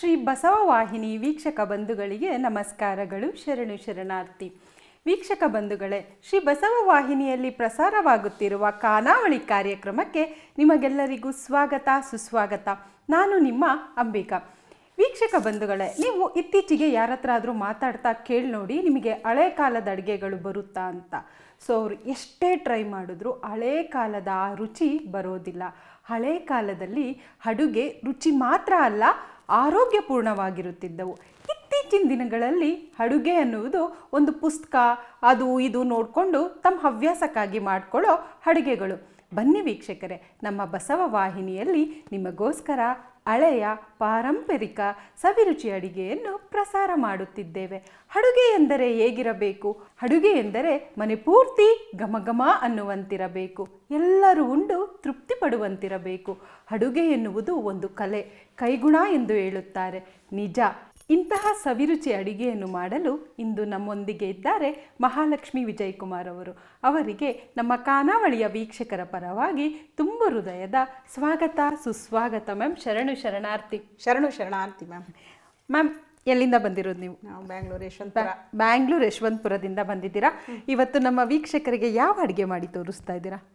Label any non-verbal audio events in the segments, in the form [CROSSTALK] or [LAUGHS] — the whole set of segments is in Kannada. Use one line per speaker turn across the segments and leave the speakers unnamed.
ಶ್ರೀ ಬಸವ ವಾಹಿನಿ ವೀಕ್ಷಕ ಬಂಧುಗಳಿಗೆ ನಮಸ್ಕಾರಗಳು, ಶರಣು ಶರಣಾರ್ಥಿ. ವೀಕ್ಷಕ ಬಂಧುಗಳೇ, ಶ್ರೀ ಬಸವ ವಾಹಿನಿಯಲ್ಲಿ ಪ್ರಸಾರವಾಗುತ್ತಿರುವ ಕಾನಾವಳಿ ಕಾರ್ಯಕ್ರಮಕ್ಕೆ ನಿಮಗೆಲ್ಲರಿಗೂ ಸ್ವಾಗತ, ಸುಸ್ವಾಗತ. ನಾನು ನಿಮ್ಮ ಅಂಬಿಕಾ. ವೀಕ್ಷಕ ಬಂಧುಗಳೇ, ನೀವು ಇತ್ತೀಚೆಗೆ ಯಾರ ಹತ್ರ ಆದರೂ ಮಾತಾಡ್ತಾ ಕೇಳಿ ನೋಡಿ ನಿಮಗೆ ಹಳೆ ಕಾಲದ ಅಡುಗೆಗಳು ಬರುತ್ತಾ ಅಂತ. ಸೊ, ಅವರು ಎಷ್ಟೇ ಟ್ರೈ ಮಾಡಿದ್ರು ಹಳೆ ಕಾಲದ ಆ ರುಚಿ ಬರೋದಿಲ್ಲ. ಹಳೆ ಕಾಲದಲ್ಲಿ ಅಡುಗೆ ರುಚಿ ಮಾತ್ರ ಅಲ್ಲ ಆರೋಗ್ಯಪೂರ್ಣವಾಗಿರುತ್ತಿದ್ದವು. ಇತ್ತೀಚಿನ ದಿನಗಳಲ್ಲಿ ಅಡುಗೆ ಅನ್ನುವುದು ಒಂದು ಪುಸ್ತಕ, ಅದು ಇದು ನೋಡಿಕೊಂಡು ತಮ್ಮ ಹವ್ಯಾಸಕ್ಕಾಗಿ ಮಾಡಿಕೊಳ್ಳೋ ಅಡುಗೆಗಳು. ಬನ್ನಿ ವೀಕ್ಷಕರೇ, ನಮ್ಮ ಬಸವ ವಾಹಿನಿಯಲ್ಲಿ ನಿಮಗೋಸ್ಕರ ಹಳೆಯ ಪಾರಂಪರಿಕ ಸವಿರುಚಿ ಅಡಿಗೆಯನ್ನು ಪ್ರಸಾರ ಮಾಡುತ್ತಿದ್ದೇವೆ. ಅಡುಗೆ ಎಂದರೆ ಹೇಗಿರಬೇಕು? ಅಡುಗೆ ಎಂದರೆ ಮನೆ ಪೂರ್ತಿ ಘಮಘಮ ಅನ್ನುವಂತಿರಬೇಕು. ಎಲ್ಲರೂ ಉಂಡು ತೃಪ್ತಿ ಪಡುವಂತಿರಬೇಕು ಅಡುಗೆ ಎನ್ನುವುದು ಒಂದು ಕಲೆ, ಕೈಗುಣ ಎಂದು ಹೇಳುತ್ತಾರೆ. ನಿಜ. ಇಂತಹ ಸವಿರುಚಿ ಅಡಿಗೆಯನ್ನು ಮಾಡಲು ಇಂದು ನಮ್ಮೊಂದಿಗೆ ಇದ್ದಾರೆ ಮಹಾಲಕ್ಷ್ಮಿ ವಿಜಯಕುಮಾರ್ ಅವರು. ಅವರಿಗೆ ನಮ್ಮ ಖಾನಾವಳಿಯ ವೀಕ್ಷಕರ ಪರವಾಗಿ ತುಂಬ ಹೃದಯದ ಸ್ವಾಗತ ಸುಸ್ವಾಗತ ಮ್ಯಾಮ್. ಶರಣು ಶರಣಾರ್ಥಿ.
ಶರಣು ಶರಣಾರ್ಥಿ ಮ್ಯಾಮ್.
ಮ್ಯಾಮ್ ಎಲ್ಲಿಂದ ಬಂದಿರೋದು ನೀವು?
ನಾವು ಬ್ಯಾಂಗ್ಳೂರು ಯಶವಂತಪುರ.
ಬ್ಯಾಂಗ್ಳೂರ್ ಯಶವಂತಪುರದಿಂದ ಬಂದಿದ್ದೀರಾ? ಇವತ್ತು ನಮ್ಮ ವೀಕ್ಷಕರಿಗೆ ಯಾವ ಅಡುಗೆ ಮಾಡಿ ತೋರಿಸ್ತಾ ಇದ್ದೀರಾ?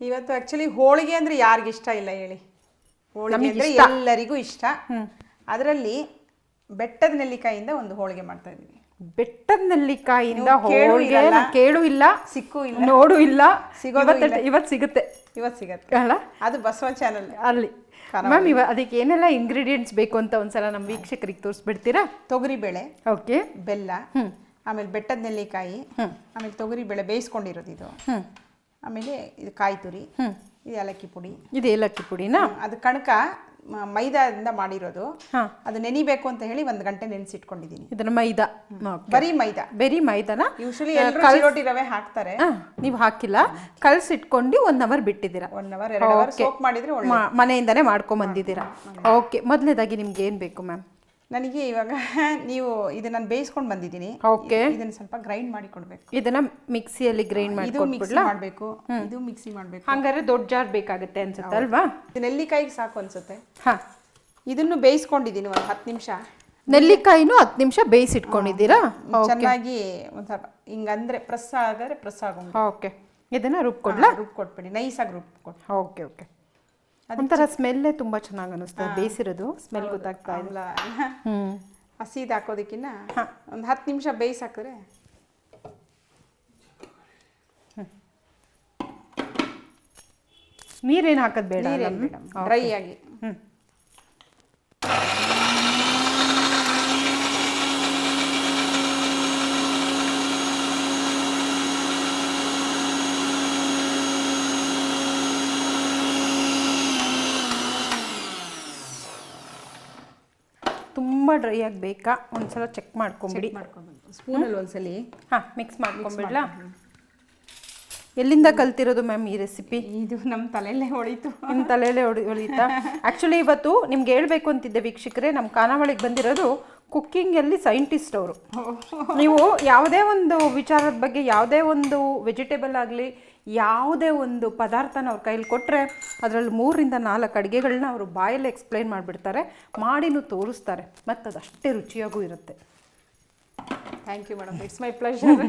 ಇವತ್ತು ಆಕ್ಚುಲಿ ಹೋಳಿಗೆ ಅಂದ್ರೆ ಯಾರಿಗಿಷ್ಟ ಇಲ್ಲ ಹೇಳಿ. ಹೋಳಿಗೆ ಅಂದ್ರೆ ಎಲ್ಲರಿಗೂ ಇಷ್ಟ. ಅದರಲ್ಲಿ ಬೆಟ್ಟದ ನೆಲ್ಲಿಕಾಯಿಂದ ಒಂದು ಹೋಳಿಗೆ ಮಾಡ್ತಾ ಇದ್ದೀನಿ
ಬೆಟ್ಟದ
ಕೇಳು
ಹೋಳಿಗೆ. ಕೇಳು ಇಲ್ಲ
ಸಿಕ್ಕು ಇಲ್ಲ.
ನೋಡು ಇಲ್ಲ. ಇವತ್ತು ಸಿಗುತ್ತೆ.
ಇವತ್ತು ಸಿಗುತ್ತೆ.
ಅಲ್ಲ?
ಅದು ಬಸವ ಚಾನಲ್
ಅಲ್ಲಿ. ಮ್ಯಾಮ್ ಇವ ಅದಕ್ಕೆ ಏನೆಲ್ಲ ಇಂಗ್ರೀಡಿಯೆಂಟ್ಸ್ ಬೇಕು ಅಂತ ಒಂದ್ಸಲ ನಮ್ಮ ವೀಕ್ಷಕರಿಗೆ ತೋರಿಸ್ಬಿಡ್ತೀರಾ?
ತೊಗರಿ ಬೇಳೆ
ಓಕೆ.
ಬೆಲ್ಲ ಆಮೇಲೆ ಬೆಟ್ಟದ ನೆಲ್ಲಿಕಾಯಿ ಆಮೇಲೆ ತೊಗರಿ ಬೇಳೆ ಬೇಯಿಸ್ಕೊಂಡಿರೋದು ಇದು. ಆಮೇಲೆ ಇದು ಕಾಯಿ ತುರಿ ಇದು ಏಲಕ್ಕಿ ಪುಡಿ.
ಇದು ಏಲಕ್ಕಿ ಪುಡಿನಾ?
ಅದು ಕಣಕ ಮೈದಾದಿಂದ ಮಾಡಿರೋದು. ಅದು ನೆನಿಬೇಕು ಅಂತ ಹೇಳಿ ಒಂದು ಗಂಟೆ ನೆನೆಸಿಟ್ಕೊಂಡಿದ್ದೀನಿ
ಇದನ್ನ ಮೈದಾ.
ಬರಿ ಮೈದಾ.
ಬರೀ ಮೈದಾನ.
ಯೂಶಲಿ ಎಲ್ಲರೂ ಚಿರೋಟಿ ರವೆ ಹಾಕ್ತಾರೆ.
ನೀವು ಹಾಕಿಲ್ಲ. ಕಲ್ಸಿಟ್ಕೊಂಡಿ ಒನ್ ಅವರ್ ಬಿಟ್ಟಿದ್ದೀರಾ.
ಒನ್ ಅವರ್ ಎರಡು ಅವರ್ ಸೋಪ್ ಮಾಡಿದ್ರೆ
ಮನೆಯಿಂದನೇ ಮಾಡ್ಕೊಂಡ್ ಬಂದಿದ್ದೀರಾ ಓಕೆ ಮೊದಲನೇದಾಗಿ ನಿಮ್ಗೆ ಏನು ಬೇಕು ಮ್ಯಾಮ್?
ನನಗೆ ಇವಾಗ [LAUGHS] ನೀವು ಇದನ್ನ ನಾನು ಬೇಯಿಸ್ಕೊಂಡು ಬಂದಿದ್ದೀನಿ.
ಓಕೆ
ಇದನ್ನ ಸ್ವಲ್ಪ ಗ್ರೈಂಡ್ ಮಾಡಿ ಕೊಡ್ಬೇಕು.
ಇದನ್ನ ಮಿಕ್ಸಿಯಲ್ಲಿ ಗ್ರೈಂಡ್ ಮಾಡಿ
ಇದು ಮಿಕ್ಸಿ ಮಾಡಬೇಕು. ಇದು ಮಿಕ್ಸಿ ಮಾಡಬೇಕು.
ಹಂಗಾರೆ ದೊಡ್ಡ ಜಾರ್ ಬೇಕಾಗುತ್ತೆ ಅನ್ಸುತ್ತೆ ಅಲ್ವಾ
ಇದು ನೆಲ್ಲಿಕಾಯಿಗೆ ಸಾಕು ಅನ್ಸುತ್ತೆ.
ಹಾ.
ಇದನ್ನು ಬೇಯಿಸ್ಕೊಂಡಿದ್ದೀನಿ ಒಂದು ಹತ್ತು ನಿಮಿಷ.
ನೆಲ್ಲಿಕಾಯಿನೂ ಹತ್ತು ನಿಮಿಷ ಬೇಯಿಸಿಟ್ಕೊಂಡಿದ್ದೀರಾ?
ಚೆನ್ನಾಗಿ ಒಂದು ಸ್ವಲ್ಪ ಹಿಂಗಂದ್ರೆ ಪ್ರೆಸ್ ಆಗಿದ್ರೆ ಪ್ರೆಸ್ ಆಗೋದು
ಓಕೆ ಇದನ್ನ ರುಬ್ಕೊಡ್ಲಾ?
ರುಬ್ ಕೊಟ್ಬಿಡಿ ನೈಸಾಗಿ ರುಬ್ ಕೊಟ್ಟು
ಓಕೆ ಓಕೆ ಒಂಥರ ಸ್ಮೆಲ್ಲೇ ತುಂಬಾ ಚೆನ್ನಾಗಿ ಅನಿಸ್ತದೆ ಬೇಯಿಸಿರೋದು ಸ್ಮೆಲ್ ಗೊತ್ತಾಗ್ತಾ ಇಲ್ಲ
ಹಸಿದು ಹಾಕೋದಕ್ಕಿಂತ ಒಂದು ಹತ್ತು ನಿಮಿಷ ಬೇಯಿಸಿ ಹಾಕಿದ್ರೆ
ನೀರೇನು ಹಾಕೋದು ಬೇಡ
ಡ್ರೈ ಆಗಿ.
ಡ್ರೈ ಆಗಬೇಕಾ ಒಂದ್ಸಲ ಚೆಕ್ ಮಾಡ್ಕೊಂಬಿಡಿ.
ಸ್ಪೂನಲ್ಲಿ ಒಂದ್ಸಲಿ?
ಹಾಂ ಮಿಕ್ಸ್ ಮಾಡ್ಕೊಂಬಿಡ್ಲಾ? ಎಲ್ಲಿಂದ ಕಲ್ತಿರೋದು ಮ್ಯಾಮ್ ಈ ರೆಸಿಪಿ
ಇದು ನಮ್ಮ ತಲೆಯಲ್ಲೇ ಹೊಳಿತು.
ನಿಮ್ಮ ತಲೆಯಲ್ಲೇ ಹೊಡಿ ಹೊಳಿತಾ? ಆ್ಯಕ್ಚುಲಿ ಇವತ್ತು ನಿಮ್ಗೆ ಹೇಳ್ಬೇಕು ಅಂತಿದ್ದೆ ವೀಕ್ಷಕರೇ ನಮ್ಮ ಖಾನಾವಳಿಗೆ ಬಂದಿರೋದು ಕುಕ್ಕಿಂಗಲ್ಲಿ ಸೈಂಟಿಸ್ಟ್ ಅವರು. ನೀವು ಯಾವುದೇ ಒಂದು ವಿಚಾರದ ಬಗ್ಗೆ ಯಾವುದೇ ಒಂದು ವೆಜಿಟೇಬಲ್ ಆಗಲಿ ಯಾವುದೇ ಒಂದು ಪದಾರ್ಥನ ಅವ್ರ ಕೈಲಿ ಕೊಟ್ಟರೆ ಅದರಲ್ಲಿ ಮೂರರಿಂದ ನಾಲ್ಕು ಅಡುಗೆಗಳನ್ನ ಅವರು ಬಾಯಲ್ಲಿ ಎಕ್ಸ್ಪ್ಲೈನ್ ಮಾಡಿಬಿಡ್ತಾರೆ ಮಾಡಿನೂ ತೋರಿಸ್ತಾರೆ ಮತ್ತು ಅದು ಅಷ್ಟೇ ರುಚಿಯಾಗೂ ಇರುತ್ತೆ.
Thank you madam it's my pleasure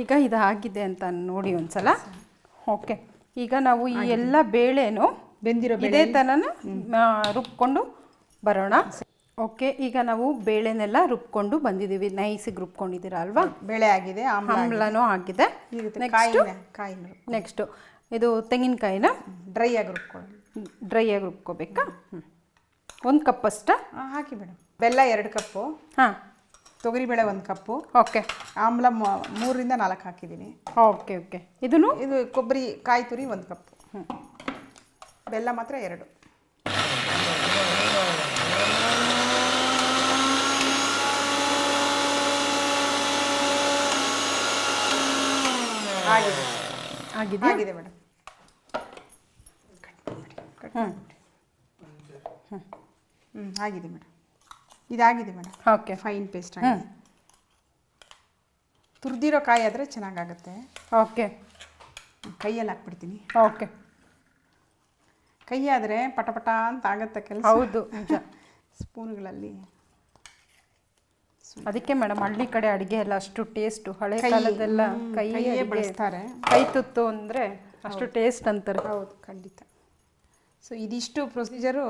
ಈಗ ಇದು ಆಗಿದೆ ಅಂತ ನೋಡಿ ಒಂದ್ಸಲ. ಓಕೆ ಈಗ ನಾವು ಈ ಎಲ್ಲ ಬೇಳೆನು
ಬೆಂದಿರೋ
ಇದೇ ಥರನ ರುಬ್ಕೊಂಡು ಬರೋಣ. ಓಕೆ ಈಗ ನಾವು ಬೇಳೆನೆಲ್ಲ ರುಬ್ಕೊಂಡು ಬಂದಿದ್ದೀವಿ. ನೈಸಿಗೆ ರುಬ್ಕೊಂಡಿದ್ದೀರಾ ಅಲ್ವಾ?
ಬೇಳೆ ಆಗಿದೆ ಆಮ್ಲ
ಆಮ್ಲನೂ ಆಗಿದೆ. ನೆಕ್ಸ್ಟು ಇದು ತೆಂಗಿನಕಾಯಿನ?
ಡ್ರೈ ಆಗಿ ರುಬ್ಕೊಳ್ಳಿ.
ಡ್ರೈ ಆಗಿ ರುಬ್ಕೋಬೇಕಾ? ಒಂದು ಕಪ್ ಅಷ್ಟ?
ಹಾಕಿ ಮೇಡಮ್ ಬೆಲ್ಲ ಎರಡು ಕಪ್ಪು.
ಹಾಂ.
ತೊಗರಿಬೇಳೆ ಒಂದು ಕಪ್ಪು.
ಓಕೆ.
ಆಮ್ಲ ಮೂರರಿಂದ ನಾಲ್ಕು ಹಾಕಿದ್ದೀನಿ.
Okay okay. ಇದನ್ನು?
ಇದು ಕೊಬ್ಬರಿ ಕಾಯಿ ತುರಿ ಒಂದು ಕಪ್ಪು. ಬೆಲ್ಲ ಮಾತ್ರ ಎರಡು. ಆಗಿದೆ.
ಆಗಿದೆ
ಆಗಿದೆ ಮೇಡಮ್
ಹ್ಞೂ
ಹ್ಞೂ ಆಗಿದೆ ಮೇಡಮ್ ಇದಾಗಿದೆ ಮೇಡಮ್
ಓಕೆ.
ಫೈನ್ ಪೇಸ್ಟ್ ಆಗಿದೆ. ತುರಿದಿರೋ ಕಾಯಿ ಆದರೆ ಚೆನ್ನಾಗಾಗುತ್ತೆ.
ಓಕೆ.
ಕೈಯಲ್ಲಿ ಹಾಕ್ಬಿಡ್ತೀನಿ.
ಓಕೆ.
ಕೈ ಆದರೆ ಪಟ ಪಟ ಅಂತ ಆಗುತ್ತೆ ಕೆಲಸ.
ಹೌದು. ನಿಜ.
ಸ್ಪೂನ್ಗಳಲ್ಲಿ.
ಅದಕ್ಕೆ ಮೇಡಮ್ ಹಳ್ಳಿ ಕಡೆ ಅಡಿಗೆ ಎಲ್ಲ ಅಷ್ಟು ಟೇಸ್ಟು ಹಳೆ ಕಾಲದೆಲ್ಲ ಕೈ
ಬಳಸ್ತಾರೆ.
ಕೈ ತುತ್ತು ಅಂದ್ರೆ ಅಷ್ಟು ಟೇಸ್ಟ್ ಅಂತಾರೆ.
ಹೌದು ಖಂಡಿತ. ಸೊ ಇದಿಷ್ಟು ಪ್ರೊಸೀಜರು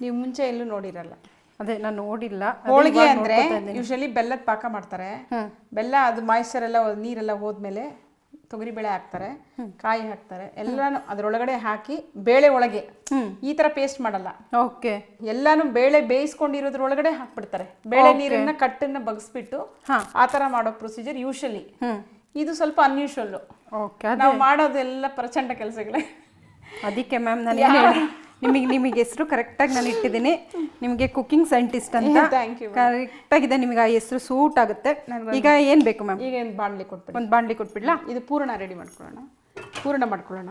ನೀವು ಮುಂಚೆ ಎಲ್ಲೂ ನೋಡಿರಲ್ಲ.
ಅದೇ ನಾನು ನೋಡಿಲ್ಲ.
ಹೋಳಿಗೆ ಅಂದರೆ ಯೂಶಲಿ ಬೆಲ್ಲದ ಪಾಕ ಮಾಡ್ತಾರೆ. ಬೆಲ್ಲ ಅದು ಮಾಯ್ಶ್ಚರ್ ಎಲ್ಲ ನೀರೆಲ್ಲ ಹೋದ್ಮೇಲೆ ತೊಗರಿಬೇಳೆ ಹಾಕ್ತಾರೆ ಕಾಯಿ ಹಾಕ್ತಾರೆ ಎಲ್ಲಾನು ಅದರೊಳಗಡೆ ಹಾಕಿ ಬೇಳೆ ಒಳಗೆ. ಈ ತರ ಪೇಸ್ಟ್ ಮಾಡಲ್ಲ.
ಓಕೆ.
ಎಲ್ಲಾನು ಬೇಳೆ ಬೇಯಿಸ್ಕೊಂಡಿರೋದ್ರೊಳಗಡೆ ಹಾಕ್ಬಿಡ್ತಾರೆ. ಬೇಳೆ ನೀರನ್ನ ಕಟ್ಟನ್ನ ಬಗ್ಸ್ಬಿಟ್ಟು. ಆ ತರ ಮಾಡೋ ಪ್ರೊಸೀಜರ್ ಯೂಶಲಿ ಇದು ಸ್ವಲ್ಪ
ಅನ್ಯೂಶಲ್
ನಾವು ಮಾಡೋದೆಲ್ಲ ಪ್ರಚಂಡ ಕೆಲಸಗಳೇ.
ಅದಕ್ಕೆ ಮ್ಯಾಮ್ ನಾನು ನಿಮಗೆ ನಿಮಗೆ ಹೆಸರು ಕರೆಕ್ಟಾಗಿ ನಾನು ಇಟ್ಟಿದ್ದೀನಿ. ನಿಮಗೆ ಕುಕಿಂಗ್ ಸೈಂಟಿಸ್ಟ್ ಅಂತ
ಕರೆಕ್ಟ್ ಆಗಿದೆ.
ಕರೆಕ್ಟಾಗಿದೆ ನಿಮಗೆ ಆ ಹೆಸರು ಸೂಟ್ ಆಗುತ್ತೆ. ಈಗ ಏನ್ ಬೇಕು ಮ್ಯಾಮ್
ಈಗ ಏನು ಬಾಣಲಿ ಕೊಟ್ಬಿಡಿ.
ಒಂದು ಬಾಣಲಿ ಕೊಟ್ಬಿಡ್ಲಾ?
ಇದು ಪೂರ್ಣ ರೆಡಿ ಮಾಡ್ಕೊಳ್ಳೋಣ. ಪೂರ್ಣ ಮಾಡ್ಕೊಳ್ಳೋಣ.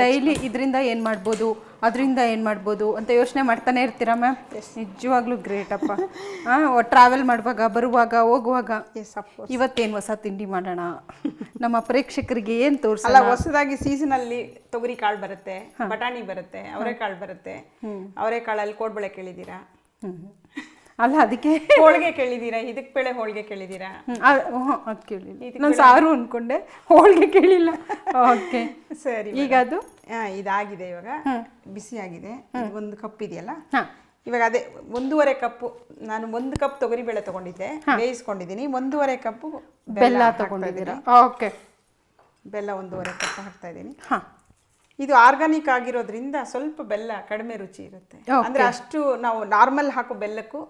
ಡೈಲಿ ಇದರಿಂದ ಏನು ಮಾಡ್ಬೋದು? ಅದರಿಂದ ಏನು ಮಾಡ್ಬೋದು? ಅಂತ ಯೋಚನೆ ಮಾಡ್ತಾನೆ ಇರ್ತೀರಾ ಮ್ಯಾಮ್ ನಿಜವಾಗ್ಲೂ ಗ್ರೇಟ್ ಅಪ್ಪ. ಟ್ರಾವೆಲ್ ಮಾಡುವಾಗ ಬರುವಾಗ ಹೋಗುವಾಗ ಇವತ್ತೇನು ಹೊಸ ತಿಂಡಿ ಮಾಡೋಣ? ನಮ್ಮ ಪ್ರೇಕ್ಷಕರಿಗೆ ಏನು ತೋರಿಸಲ್ಲ
ಅಲ್ಲ ಹೊಸದಾಗಿ ಸೀಸನ್ ಅಲ್ಲಿ ತೊಗರಿ ಕಾಳು ಬರುತ್ತೆ ಬಟಾಣಿ ಬರುತ್ತೆ ಅವರೆಕಾಳು ಬರುತ್ತೆ. ಅವರೆಕಾಳಲ್ಲಿ ಕೋಡ್ಬಳೆ ಕೇಳಿದ್ದೀರಾ?
ಅಲ್ಲ ಅದಕ್ಕೆ
ಹೋಳಿಗೆ ಕೇಳಿದೀರಾ? ಇದಕ್ಕೆ ಬೆಳೆ ಹೋಳಿಗೆ ಕೇಳಿದೀರಾ?
ಅದು ಕೇಳಿಲ್ಲ. ನಾನು ಸಾರು ಅನ್ಕೊಂಡೆ. ಹೋಳಿಗೆ ಕೇಳಿಲ್ಲ. ಓಕೆ.
ಸರಿ
ಈಗ ಅದು?
ಇದಾಗಿದೆ ಇವಾಗ. ಬಿಸಿ ಆಗಿದೆ ಇದು ಒಂದು ಕಪ್ ಇದೆಯಲ್ಲ? ಇವಾಗ ಅದೇ ಒಂದೂವರೆ ಕಪ್ಪು ನಾನು ಒಂದು ಕಪ್ ತೊಗರಿ ಬೇಳೆ ತಗೊಂಡಿದ್ದೆ. ಬೇಯಿಸ್ಕೊಂಡಿದ್ದೀನಿ. ಒಂದೂವರೆ ಕಪ್ಪು
ಬೆಲ್ಲ ತಗೊಂಡಿದ್ದೀರಾ? ಓಕೆ.
ಬೆಲ್ಲ ಒಂದೂವರೆ ಕಪ್ ಹಾಕ್ತಾ ಇದ್ದೀನಿ.
ಹಾಂ.
ಇದು ಆರ್ಗಾನಿಕ್ ಆಗಿರೋದ್ರಿಂದ ಸ್ವಲ್ಪ ಬೆಲ್ಲ ಕಡಿಮೆ ರುಚಿ ಇರುತ್ತೆ. ಅಂದ್ರೆ ಅಷ್ಟು ನಾವು ನಾರ್ಮಲ್ ಹಾಕೋ ಬೆಲ್ಲಕ್ಕೂ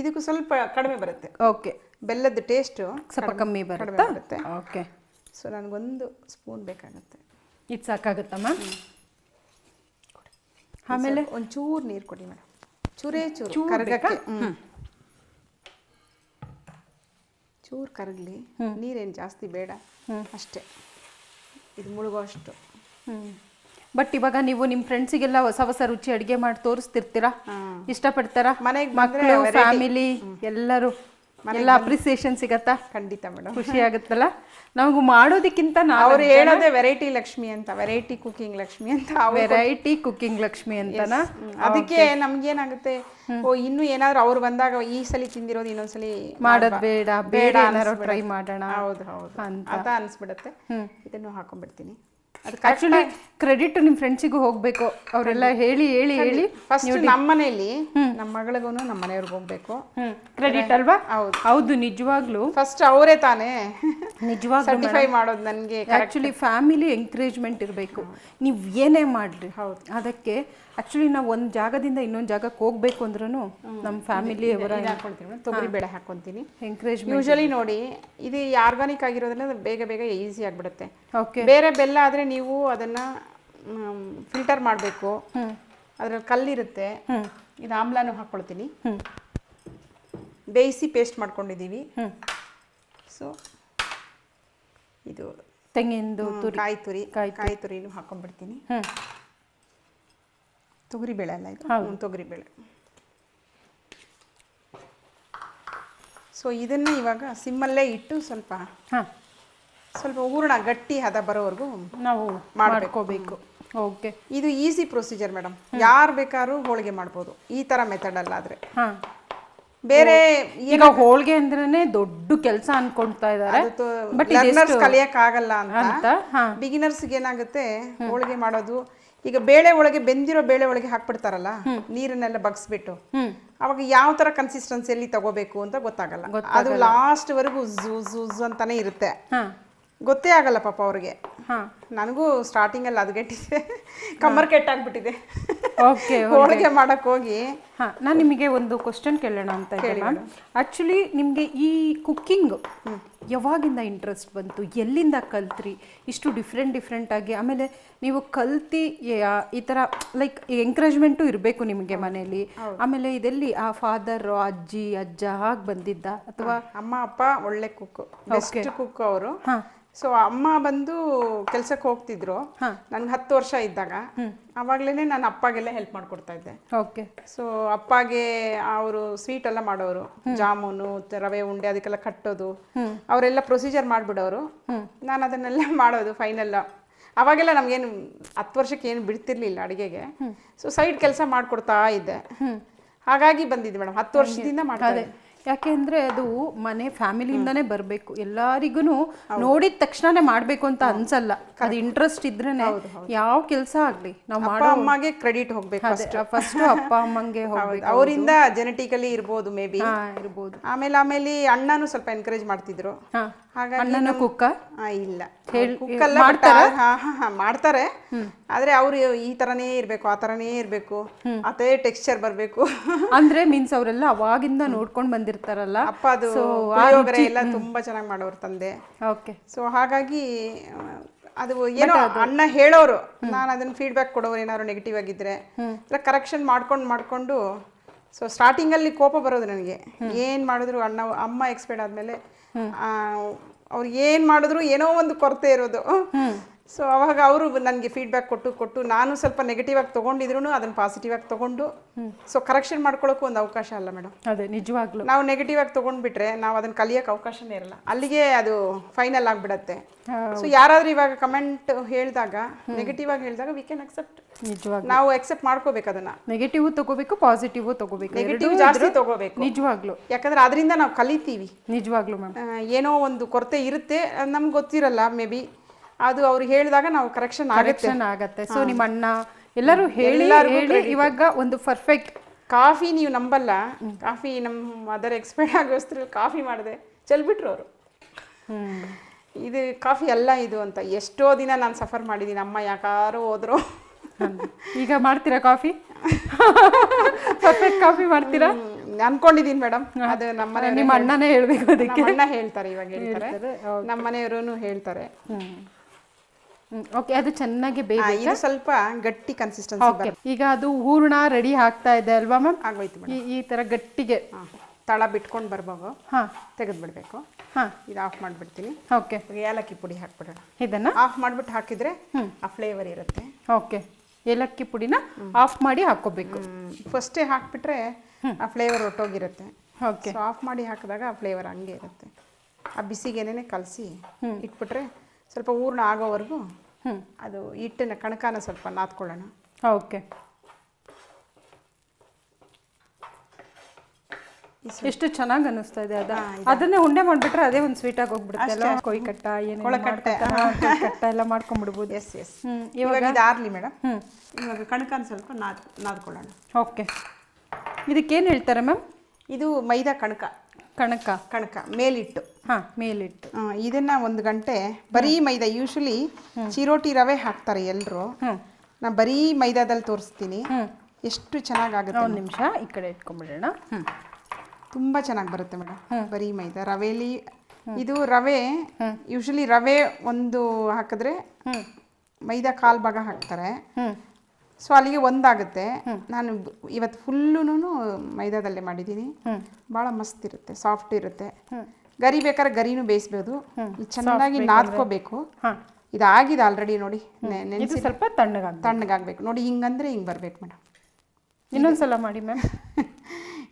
ಇದಕ್ಕೂ ಸ್ವಲ್ಪ ಕಡಿಮೆ ಬರುತ್ತೆ.
ಓಕೆ
ಬೆಲ್ಲದ ಟೇಸ್ಟ್
ಸ್ವಲ್ಪ ಕಮ್ಮಿ ಬರುತ್ತೆ. ಓಕೆ
ಸೊ ನನಗೊಂದು ಸ್ಪೂನ್ ಬೇಕಾಗುತ್ತೆ.
ಇದು ಸಾಕಾಗುತ್ತಾ ಮ್ಯಾಮ್ ಆಮೇಲೆ?
ಒಂಚೂರು ನೀರು ಕೊಡಿ ಮೇಡಮ್ ಚೂರೇ ಚೂರು. ಕರಗಕ್ಕೆ. ಚೂರು ಕರಗಲಿ. ನೀರೇನು ಜಾಸ್ತಿ ಬೇಡ. ಅಷ್ಟೇ. ಇದು ಮುಳುಗೋ ಅಷ್ಟು.
ಬಟ್ ಇವಾಗ ನೀವು ನಿಮ್ಮ ಫ್ರೆಂಡ್ಸಿಗೆಲ್ಲ ಹೊಸ ಹೊಸ ರುಚಿ ಅಡಿಗೆ ಮಾಡಿ ತೋರಿಸ್ತಿರ್ತೀರಾ? ಇಷ್ಟಪಡ್ತಾರ?
ಮನೆಗೆ
ಮಕ್ಕಳು ಫ್ಯಾಮಿಲಿ ಎಲ್ಲರೂ ಎಲ್ಲ ಅಪ್ರಿಸಿಯೇಷನ್ ಸಿಗತ್ತಾ?
ಖಂಡಿತ ಮೇಡಮ್.
ಖುಷಿ ಆಗುತ್ತಲ್ಲ? ನಮಗೂ ಮಾಡೋದಕ್ಕಿಂತ ನಾವು
ಅವ್ರು ಹೇಳೋದೇ ವೆರೈಟಿ ಲಕ್ಷ್ಮಿ ಅಂತ ವೆರೈಟಿ ಕುಕಿಂಗ್ ಲಕ್ಷ್ಮಿ ಅಂತ
ವೆರೈಟಿ ಕುಕಿಂಗ್ ಲಕ್ಷ್ಮಿ ಅಂತನಾ.
ಅದಕ್ಕೆ ನಮ್ಗೇನಾಗುತ್ತೆ ಓ ಇನ್ನು ಏನಾದ್ರು ಅವ್ರು ಬಂದಾಗ ಈ ಸಲ ತಿಂದಿರೋದು ಇನ್ನೊಂದ್ಸಲಿ
ಮಾಡೋದ್ ಬೇಡ ಬೇಡ
ಏನಾದ್ರು
ಟ್ರೈ ಮಾಡೋಣ
ಹೌದು ಹೌದು.
ಅಂತ.
ಅನ್ಸ್ಬಿಡತ್ತೆ. ಇದನ್ನು ಹಾಕೊಂಡ್ಬಿಡ್ತೀನಿ.
ಆಕ್ಚುಲಿ ಕ್ರೆಡಿಟ್ ನಿಮ್ಮ ಫ್ರೆಂಡ್ಸಿಗೂ ಹೋಗ್ಬೇಕು. ಅವರೆಲ್ಲ ಹೇಳಿ ಹೇಳಿ ಹೇಳಿ.
ಫಸ್ಟ್ ನಮ್ಮ ಮನೆಯಲ್ಲಿ ನಮ್ಮ ಮಗಳಿಗೂ ನಮ್ಮ ಮನೆಯವ್ರಿಗೆ ಹೋಗ್ಬೇಕು.
ಕ್ರೆಡಿಟ್ ಅಲ್ವಾ?
ಹೌದು.
ಹೌದು ನಿಜವಾಗ್ಲೂ.
ಫಸ್ಟ್ ಅವರೇ ತಾನೇ.
ನಿಜವಾಗ್ಲೂ
ಸರ್ಟಿಫೈ ಮಾಡೋದು ನನಗೆ
ಆಕ್ಚುಲಿ ಫ್ಯಾಮಿಲಿ ಎಂಕರೇಜ್ಮೆಂಟ್ ಇರಬೇಕು. ನೀವು ಏನೇ ಮಾಡ್ರಿ.
ಹೌದು.
ಅದಕ್ಕೆ ಆಕ್ಚುಲಿ ನಾವು ಒಂದು ಜಾಗದಿಂದ ಇನ್ನೊಂದು ಜಾಗಕ್ಕೆ ಹೋಗ್ಬೇಕು ಅಂದ್ರೂ ನಮ್ಮ ಫ್ಯಾಮಿಲಿ ಅವರ
ಹಾಕೊಳ್ತೀನಿ ತೊಗರಿ ಬೇಳೆ ಹಾಕೊತೀನಿ.
ಎನ್ಕರೇಜ್
ಯೂಶಲಿ ನೋಡಿ ಇದು ಆರ್ಗಾನಿಕ್ ಆಗಿರೋದ್ರಿಂದ ಬೇಗ ಬೇಗ ಈಸಿ ಆಗಿಬಿಡುತ್ತೆ.
ಓಕೆ
ಬೇರೆ ಬೆಲ್ಲ ಆದರೆ ನೀವು ಅದನ್ನು ಫಿಲ್ಟರ್ ಮಾಡಬೇಕು. ಅದರಲ್ಲಿ ಕಲ್ಲಿರುತ್ತೆ. ಇದು ಆಮ್ಲಾನು ಹಾಕ್ಕೊಳ್ತೀನಿ ಬೇಯಿಸಿ ಪೇಸ್ಟ್ ಮಾಡ್ಕೊಂಡಿದ್ದೀವಿ. ಸೊ ಇದು
ತುರಿ.
ಕಾಯಿ ತುರಿ.
ಕಾಯಿ
ಕಾಯಿ ತುರಿನೂ ಹಾಕೊಂಡ್ಬಿಡ್ತೀನಿ. ತೊಗರಿ ಬೇಳೆ ಅಲ್ಲ ಇದು?
ಹೌದು.
ಹ್ಮ್, ತೊಗರಿ ಬೇಳೆ. ಸೊ ಇದನ್ನು ಇವಾಗ ಸಿಮ್ಮಲ್ಲೇ ಇಟ್ಟು ಸ್ವಲ್ಪ
ಹಾಂ.
ಸ್ವಲ್ಪ ಹೂರಣ ಗಟ್ಟಿ ಹದ ಬರೋವರೆಗೂ
ನಾವು ಮಾಡ್ಕೋಬೇಕು. ಓಕೆ.
ಇದು ಈಸಿ ಪ್ರೊಸೀಜರ್ ಮೇಡಮ್ ಯಾರು ಬೇಕಾದ್ರೂ ಹೋಳಿಗೆ ಮಾಡ್ಬೋದು. ಈ ಥರ ಮೆಥಡ್ ಅಲ್ಲಾದ್ರೆ
ಹಾಂ.
ಬೇರೆ
ಈಗ ಹೋಳಿಗೆ ಅಂದ್ರೇನೆ ದೊಡ್ಡ ಕೆಲಸ ಅನ್ಕೊಂತಾ ಇದ್ದಾರೆ ಬಟ್
ಲರ್ನರ್ಸ್ ಕಲಿಯಕ್ಕಾಗಲ್ಲ ಅಂತ. ಬಿಗಿನರ್ಸ್ಗೆ ಏನಾಗುತ್ತೆ ಹೋಳಿಗೆ ಮಾಡೋದು ಈಗ ಬೇಳೆ ಒಳಗೆ ಬೆಂದಿರೋ ಬೇಳೆ ಒಳಗೆ ಹಾಕ್ಬಿಡ್ತಾರಲ್ಲ ನೀರನ್ನೆಲ್ಲ ಬಗ್ಸ್ಬಿಟ್ಟು ಅವಾಗ ಯಾವ ತರ ಕನ್ಸಿಸ್ಟೆನ್ಸಿಯಲ್ಲಿ ತಗೋಬೇಕು ಅಂತ ಗೊತ್ತಾಗಲ್ಲ. ಅದು ಲಾಸ್ಟ್ ವರೆಗೂ ಝೂ ಝೂ ಅಂತಾನೆ ಇರುತ್ತೆ. ಗೊತ್ತೇ ಆಗಲ್ಲ ಪಾಪ ಅವ್ರಿಗೆ. ನನಗೂ ಸ್ಟಾರ್ಟಿಂಗಲ್ಲಿ ಅದು ಗಟ್ಟಿದೆ ಕಮ್ಮರ್ ಕೆಟ್ಟಾಗ್ಬಿಟ್ಟಿದೆ.
ಓಕೆ [LAUGHS]
ಹೋಳಿಗೆ ಮಾಡಕ್ ಹೋಗಿ.
ಹಾ ನಾನು ನಿಮಗೆ ಒಂದು ಕ್ವಶನ್ ಕೇಳೋಣ ಅಂತ ಹೇಳಿ ಮ್ಯಾಮ್ ಆಕ್ಚುಲಿ ನಿಮಗೆ ಈ ಕುಕ್ಕಿಂಗ್ ಯಾವಾಗಿಂದ ಇಂಟ್ರೆಸ್ಟ್ ಬಂತು? ಎಲ್ಲಿಂದ ಕಲ್ತ್ರಿ? ಇಷ್ಟು ಡಿಫ್ರೆಂಟ್ ಡಿಫ್ರೆಂಟಾಗಿ ಆಮೇಲೆ ನೀವು ಕಲ್ತಿ ಈ ಥರ ಲೈಕ್ ಎಂಕರೇಜ್ಮೆಂಟು ಇರಬೇಕು ನಿಮಗೆ ಮನೆಯಲ್ಲಿ ಆಮೇಲೆ ಇದೆಲ್ಲಿ ಆ ಫಾದರ್ ಅಜ್ಜಿ ಅಜ್ಜ ಹಾಗೆ ಬಂದಿದ್ದ? ಅಥವಾ
ಅಮ್ಮ ಅಪ್ಪ ಒಳ್ಳೆ ಕುಕ್ ಬೆಸ್ಟ್ ಕುಕ್ ಅವರು.
ಹಾಂ.
ಸೊ ಅಮ್ಮ ಬಂದು ಕೆಲ್ಸಕ್ಕೆ ಹೋಗ್ತಿದ್ರು. ನನ್ಗೆ ಹತ್ತು ವರ್ಷ ಇದ್ದಾಗ. ಅವಾಗ್ಲೇನೆ ನಾನು ಅಪ್ಪಗೆಲ್ಲ ಹೆಲ್ಪ್ ಮಾಡ್ಕೊಡ್ತಾ ಇದ್ದೆ.
ಓಕೆ.
ಸೊ ಅಪ್ಪಗೆ ಅವರು ಸ್ವೀಟ್ ಎಲ್ಲ ಮಾಡೋರು. ಜಾಮೂನು ರವೆ ಉಂಡೆ ಅದಕ್ಕೆಲ್ಲ ಕಟ್ಟೋದು. ಅವರೆಲ್ಲ ಪ್ರೊಸೀಜರ್ ಮಾಡಿಬಿಡೋರು. ನಾನು ಅದನ್ನೆಲ್ಲ ಮಾಡೋದು ಫೈನಲ್ ಅವಾಗೆಲ್ಲ ನಮ್ಗೇನು ಹತ್ತು ವರ್ಷಕ್ಕೆ ಏನು ಬಿಡ್ತಿರ್ಲಿಲ್ಲ ಅಡುಗೆಗೆ. ಸೊ ಸೈಡ್ ಕೆಲಸ ಮಾಡ್ಕೊಡ್ತಾ ಇದ್ದೆ. ಹಾಗಾಗಿ ಬಂದಿದ್ದೆ ಮೇಡಮ್. ಹತ್ತು ವರ್ಷದಿಂದ ಮಾಡ್ತಾ
ಅದೇ ಯಾಕೆ ಅಂದ್ರೆ ಅದು ಮನೆ ಫ್ಯಾಮಿಲಿಯಿಂದಾನೇ ಬರಬೇಕು. ಎಲ್ಲರಿಗೂ ನೋಡಿದ ತಕ್ಷಣನೇ ಮಾಡಬೇಕು ಅಂತ ಅನ್ಸಲ್ಲ. ಅದು ಇಂಟ್ರೆಸ್ಟ್ ಇದ್ರೇನೆ ಯಾವ ಕೆಲಸ ಆಗಲಿ. ನಾವು
ಮಾಡೋ ಅಮ್ಮಗೆ ಕ್ರೆಡಿಟ್ ಹೋಗ್ಬೇಕು
ಫಸ್ಟ್ ಅಪ್ಪ ಅಮ್ಮಂಗೆ [LAUGHS] ಹೋಗ್ಬೇಕು.
ಅವರಿಂದ ಜೆನೆಟಿಕಲಿ ಇರ್ಬೋದು ಮೇ ಬಿ
ಇರ್ಬೋದು.
ಆಮೇಲೆ ಆಮೇಲೆ ಅಣ್ಣನೂ ಸ್ವಲ್ಪ ಎನ್ಕರೇಜ್ ಮಾಡ್ತಿದ್ರು.
ಅಣ್ಣನ ಕುಕ್ಕ?
ಆ, ಇಲ್ಲ. ಕುಕ್ಕಲ್ಲ ಮಾಡ್ತಾರೆ? ಆದ್ರೆ ಅವ್ರು ಈ ತರನೇ ಇರ್ಬೇಕು ಆ ತರನೇ ಇರ್ಬೇಕು. ಅದೇ ಟೆಕ್ಸ್ಚರ್ ಬರ್ಬೇಕು. [LAUGHS]
ಅಂದ್ರೆ ಮೀನ್ಸ್ ಅವರೆಲ್ಲ ಅವಾಗಿಂದ ನೋಡ್ಕೊಂಡ್ ಬಂದಿರ್ತಾರಲ್ಲ.
ಅಪ್ಪ ಅದು ಪುಳಿಯೋಗರೆ ಎಲ್ಲ ತುಂಬಾ ಚೆನ್ನಾಗಿ ಮಾಡೋರು ತಂದೆ.
ಓಕೆ
ಸೊ ಹಾಗಾಗಿ ಆ, ಅದು ಏನೋ ಅಣ್ಣ ಹೇಳೋರು ನಾನು ಅದನ್ನ ಫೀಡ್ಬ್ಯಾಕ್ ಕೊಡೋರು ಏನಾದ್ರು ನೆಗೆಟಿವ್ ಆಗಿದ್ರೆ. ಕರೆಕ್ಷನ್ ಮಾಡ್ಕೊಂಡು ಮಾಡ್ಕೊಂಡು ಸೊ ಸ್ಟಾರ್ಟಿಂಗಲ್ಲಿ ಕೋಪ ಬರೋದು ನನಗೆ. ಏನು ಮಾಡಿದ್ರು ಅಣ್ಣ ಅಮ್ಮ ಎಕ್ಸ್ಪೈರ್ಡ್ ಆದಮೇಲೆ ಅವ್ರು ಏನು ಮಾಡಿದ್ರು ಏನೋ ಒಂದು ಕೊರತೆ ಇರೋದು. ಸೊ ಅವಾಗ ಅವರು ನನಗೆ ಫೀಡ್ಬ್ಯಾಕ್ ಕೊಟ್ಟು ಕೊಟ್ಟು ನಾನು ಸ್ವಲ್ಪ ನೆಗೆಟಿವ್ ಆಗಿ ತೊಗೊಂಡಿದ್ರು ಅದನ್ನು ಪಾಸಿಟಿವ್ ಆಗಿ ತೊಗೊಂಡು ಸೊ ಕರೆಕ್ಷನ್ ಮಾಡ್ಕೊಳ್ಳೋಕ್ಕೂ ಒಂದು ಅವಕಾಶ ಅಲ್ಲ ಮೇಡಮ್
ಅದೇ ನಿಜವಾಗ್ಲೂ.
ನಾವು ನೆಗೆಟಿವ್ ಆಗಿ ತೊಗೊಂಡ್ಬಿಟ್ರೆ ನಾವು ಅದನ್ನು ಕಲಿಯೋಕೆ ಅವಕಾಶನೇ ಇರಲ್ಲ. ಅಲ್ಲಿಗೆ ಅದು ಫೈನಲ್ ಆಗಿಬಿಡತ್ತೆ. ಸೊ ಯಾರಾದರೂ ಇವಾಗ ಕಮೆಂಟ್ ಹೇಳಿದಾಗ ನೆಗೆಟಿವ್ ಆಗಿ ಹೇಳಿದಾಗ ವಿ ಕ್ಯಾನ್ ಅಕ್ಸೆಪ್ಟ್
ನಿಜವಾಗ
ನಾವು ಅಕ್ಸೆಪ್ಟ್ ಮಾಡ್ಕೋಬೇಕು ಅದನ್ನ.
ನೆಗೆಟಿವ್ ತಗೋಬೇಕು ಪಾಸಿಟಿವ್ ತಗೋಬೇಕು.
ನೆಗೆಟಿವ್ ಜಾಸ್ತಿ ತಗೋಬೇಕು.
ನಿಜವಾಗ್ಲೂ.
ಯಾಕಂದ್ರೆ ಅದರಿಂದ ನಾವು ಕಲಿತೀವಿ.
ನಿಜವಾಗ್ಲೂ ಮ್ಯಾಮ್
ಏನೋ ಒಂದು ಕೊರತೆ ಇರುತ್ತೆ ನಮ್ಗೆ ಗೊತ್ತಿರಲ್ಲ ಮೇ ಬಿ ಅದು ಅವ್ರು ಹೇಳಿದಾಗ ನಾವು ಕರೆಕ್ಷನ್ ಆಗುತ್ತೆ.
ಆಗತ್ತೆ. ಸೊ ನಿಮ್ಮ ಅಣ್ಣ ಎಲ್ಲರೂ ಹೇಳಿ ಹೇಳಿ ಇವಾಗ ಒಂದು ಪರ್ಫೆಕ್ಟ್
ಕಾಫಿ ನೀವು ನಂಬಲ್ಲ. ಕಾಫಿ ನಮ್ಮ ಮದರ್ ಎಕ್ಸ್ಪೈರ್ ಆಗೋಸ್ತ್ರ ಕಾಫಿ ಮಾಡಿದೆ. ಚೆಲ್ಬಿಟ್ರು ಅವರು. ಇದು ಕಾಫಿ ಅಲ್ಲ ಇದು ಅಂತ. ಎಷ್ಟೋ ದಿನ ನಾನು ಸಫರ್ ಮಾಡಿದ್ದೀನಿ ಅಮ್ಮ ಯಾಕಾರೋ ಹೋದ್ರು.
ಈಗ ಮಾಡ್ತೀರಾ ಕಾಫಿ? [LAUGHS] ಪರ್ಫೆಕ್ಟ್ ಕಾಫಿ ಮಾಡ್ತೀರಾ?
ಅನ್ಕೊಂಡಿದೀನಿ ಮೇಡಮ್ ಅದು ನಮ್ಮನೆ
ನಿಮ್ಮ ಅಣ್ಣನೇ ಹೇಳ್ಬೇಕು ಅದಕ್ಕೆ.
ಅಣ್ಣ ಹೇಳ್ತಾರೆ ಇವಾಗ ಹೇಳ್ತಾರೆ. ನಮ್ಮ ಮನೆಯವರು ಹೇಳ್ತಾರೆ.
ಓಕೆ ಅದು ಚೆನ್ನಾಗಿ ಬೇಗ
ಇದು ಸ್ವಲ್ಪ ಗಟ್ಟಿ ಕನ್ಸಿಸ್ಟೆನ್ಸಿ
ಈಗ ಅದು ಹೂರ್ಣ ರೆಡಿ ಆಗ್ತಾ ಇದೆ ಅಲ್ವಾ ಮ್ಯಾಮ್
ಆಗೋಯ್ತು
ಈ ಈ ತರ ಗಟ್ಟಿಗೆ.
ತಳ ಬಿಟ್ಕೊಂಡು ಬರ್ಬೋದು.
ಹಾ.
ತೆಗೆದ್ಬಿಡ್ಬೇಕು.
ಹಾ.
ಇದು ಆಫ್ ಮಾಡಿಬಿಡ್ತೀನಿ.
ಓಕೆ
ಏಲಕ್ಕಿ ಪುಡಿ ಹಾಕ್ಬಿಡೋಣ.
ಇದನ್ನ?
ಆಫ್ ಮಾಡಿಬಿಟ್ಟು ಹಾಕಿದ್ರೆ ಆ ಫ್ಲೇವರ್ ಇರುತ್ತೆ.
ಓಕೆ ಏಲಕ್ಕಿ ಪುಡಿನ ಆಫ್ ಮಾಡಿ ಹಾಕೋಬೇಕು
ಫಸ್ಟೇ ಹಾಕ್ಬಿಟ್ರೆ ಆ ಫ್ಲೇವರ್ ಒಟ್ಟೋಗಿರುತ್ತೆ.
ಓಕೆ
ಆಫ್ ಮಾಡಿ ಹಾಕಿದಾಗ ಆ ಫ್ಲೇವರ್ ಹಂಗೆ ಇರುತ್ತೆ. ಆ ಬಿಸಿಗೆನೇ ಕಲಸಿ ಇಟ್ಬಿಟ್ರೆ ಸ್ವಲ್ಪ ಹೂರ್ಣ ಆಗೋವರೆಗೂ ಹ್ಞೂ ಅದು ಹಿಟ್ಟನ್ನು ಕಣಕಾನ ಸ್ವಲ್ಪ ನಾದ್ಕೊಳ್ಳೋಣ.
ಓಕೆ. ಎಷ್ಟು ಚೆನ್ನಾಗಿ ಅನಿಸ್ತಾ ಇದೆ ಅದ. ಅದನ್ನೇ ಉಂಡೆ ಮಾಡಿಬಿಟ್ರೆ ಅದೇ ಒಂದು ಸ್ವೀಟಾಗಿ ಹೋಗ್ಬಿಡುತ್ತೆ ಅಲ್ಲ ಕೊಯ್ ಕಟ್ಟ ಏನು
ಕೊಳಕಟ್ಟೆ.
ಕಟ್ಟ. ಎಲ್ಲ ಮಾಡ್ಕೊಂಡ್ಬಿಡ್ಬೋದು.
ಎಸ್ ಎಸ್
ಹ್ಞೂ
ಇವಾಗ ಇದು ಆರ್ಲಿ ಮೇಡಮ್. ಇವಾಗ ಕಣಕಾನ ಸ್ವಲ್ಪ ನಾದ್ ನಾದ್ಕೊಳ್ಳೋಣ.
ಓಕೆ. ಇದಕ್ಕೇನು ಹೇಳ್ತಾರೆ ಮ್ಯಾಮ್?
ಇದು ಮೈದಾ ಕಣಕ.
ಕಣಕ.
ಕಣಕ ಮೇಲಿಟ್ಟು.
ಹಾ ಮೇಲಿಟ್ಟು.
ಇದನ್ನ ಒಂದು ಗಂಟೆ ಬರೀ ಮೈದಾ ಯೂಶಲಿ ಚಿರೋಟಿ ರವೆ ಹಾಕ್ತಾರೆ ಎಲ್ಲರೂ ನಾ ಬರೀ ಮೈದಾದಲ್ಲಿ ತೋರಿಸ್ತೀನಿ. ಎಷ್ಟು ಚೆನ್ನಾಗಾಗುತ್ತೆ
ಒಂದು ನಿಮಿಷ ಈ ಕಡೆ ಇಟ್ಕೊಂಡ್ಬಿಡೋಣ
ತುಂಬ ಚೆನ್ನಾಗಿ ಬರುತ್ತೆ ಮೇಡಮ್ ಬರೀ ಮೈದಾ ರವೆಲಿ ಇದು ರವೆ ಯೂಶಲಿ ರವೆ ಒಂದು ಹಾಕಿದ್ರೆ ಮೈದಾ ಕಾಲು ಭಾಗ ಹಾಕ್ತಾರೆ. ಸೊ ಅಲ್ಲಿಗೆ ಒಂದಾಗುತ್ತೆ. ನಾನು ಇವತ್ತು ಫುಲ್ಲೂ ಮೈದಾದಲ್ಲೇ ಮಾಡಿದ್ದೀನಿ. ಭಾಳ ಮಸ್ತ್ ಇರುತ್ತೆ ಸಾಫ್ಟ್ ಇರುತ್ತೆ. ಗರಿ ಬೇಕಾದ್ರೆ ಗರಿನೂ ಬೇಯಿಸ್ಬೋದು. ಇದು ಚೆನ್ನಾಗಿ ನಾದ್ಕೋಬೇಕು. ಇದಾಗಿದೆ ಆಲ್ರೆಡಿ ನೋಡಿ.
ಸ್ವಲ್ಪ ತಣ್ಣಗಾಗ
ತಣ್ಣಗಾಗ್ಬೇಕು. ನೋಡಿ ಹಿಂಗಂದ್ರೆ ಹಿಂಗೆ ಬರ್ಬೇಕು ಮೇಡಮ್
ಇನ್ನೊಂದ್ಸಲ ಮಾಡಿ ಮ್ಯಾಮ್. [LAUGHS]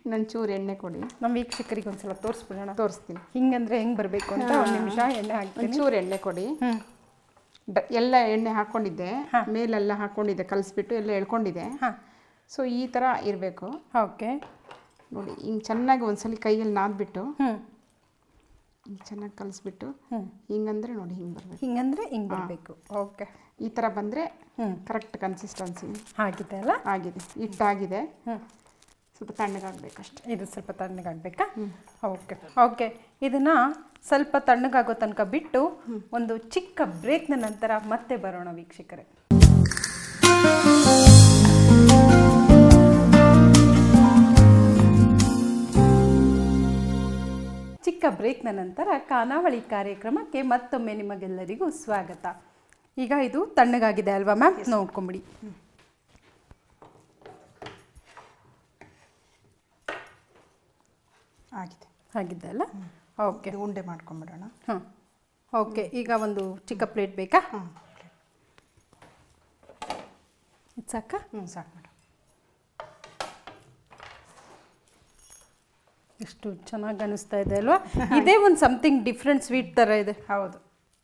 ಇನ್ನೊಂದು ಚೂರು ಎಣ್ಣೆ ಕೊಡಿ.
ನಮ್ಮ ವೀಕ್ಷಕರಿಗೆ ಒಂದ್ಸಲ ತೋರಿಸ್ಬಿಡೋಣ.
ತೋರಿಸ್ತೀನಿ.
ಹಿಂಗಂದ್ರೆ ಹೆಂಗೆ ಬರಬೇಕು ಅಂತ ಒಂದು ನಿಮಿಷ ಎಣ್ಣೆ ಹಾಕಿ
ಒಂಚೂರು ಎಣ್ಣೆ ಕೊಡಿ. ಎಲ್ಲ ಎಣ್ಣೆ ಹಾಕ್ಕೊಂಡಿದ್ದೆ ಮೇಲೆಲ್ಲ ಹಾಕ್ಕೊಂಡಿದ್ದೆ ಕಲಿಸ್ಬಿಟ್ಟು ಎಲ್ಲ ಎಳ್ಕೊಂಡಿದೆ
ಹಾ.
ಸೊ ಈ ಥರ ಇರಬೇಕು.
ಓಕೆ.
ನೋಡಿ ಹಿಂಗೆ ಚೆನ್ನಾಗಿ ಒಂದ್ಸಲಿ ಕೈಯಲ್ಲಿ ನಾದ್ಬಿಟ್ಟು ಹಿಂಗೆ ಚೆನ್ನಾಗಿ ಕಲಿಸ್ಬಿಟ್ಟು ಹಿಂಗಂದ್ರೆ ನೋಡಿ ಹಿಂಗೆ ಬರಬೇಕು.
ಹಿಂಗಂದ್ರೆ ಹಿಂಗೆ ಬರಬೇಕು. ಓಕೆ.
ಈ ಥರ ಬಂದರೆ. ಕರೆಕ್ಟ್ ಕನ್ಸಿಸ್ಟೆನ್ಸಿ
ಆಗಿದೆ ಅಲ್ಲ?
ಆಗಿದೆ. ಹಿಟ್ಟಾಗಿದೆ. ಸ್ವಲ್ಪ ತಣ್ಣಗಾಗಬೇಕಷ್ಟೆ.
ಇದು ಸ್ವಲ್ಪ ತಣ್ಣಗಾಗಬೇಕಾ? ಓಕೆ. ಓಕೆ. ಇದನ್ನ ಸ್ವಲ್ಪ ತಣ್ಣಗಾಗೋ ತನಕ ಬಿಟ್ಟು ಒಂದು ಚಿಕ್ಕ ಬ್ರೇಕ್ನ ನಂತರ ಮತ್ತೆ ಬರೋಣ ವೀಕ್ಷಕರೇ. ಚಿಕ್ಕ ಬ್ರೇಕ್ನ ನಂತರ ಖಾನಾವಳಿ ಕಾರ್ಯಕ್ರಮಕ್ಕೆ ಮತ್ತೊಮ್ಮೆ ನಿಮಗೆಲ್ಲರಿಗೂ ಸ್ವಾಗತ. ಈಗ ಇದು ತಣ್ಣಗಾಗಿದೆ ಅಲ್ವಾ ಮ್ಯಾಮ್? ನೋಡ್ಕೊಂಬಿಡಿ.
ಆಗಿದೆ.
ಆಗಿದೆ ಅಲ್ಲ? ಓಕೆ.
ಉಂಡೆ ಮಾಡ್ಕೊಂಬಿಡೋಣ.
ಹಾಂ. ಓಕೆ ಈಗ ಒಂದು ಚಿಕ್ಕ ಪ್ಲೇಟ್ ಬೇಕಾ?
ಹಾಂ
ಸಾಕ?
ಹ್ಞೂ ಸಾಕು ಮೇಡಮ್.
ಎಷ್ಟು ಚೆನ್ನಾಗಿ ಅನಿಸ್ತಾ ಇದೆ ಅಲ್ವಾ? ಇದೇ ಒಂದು ಸಮಥಿಂಗ್ ಡಿಫ್ರೆಂಟ್ ಸ್ವೀಟ್ ಥರ ಇದೆ.
ಹೌದು.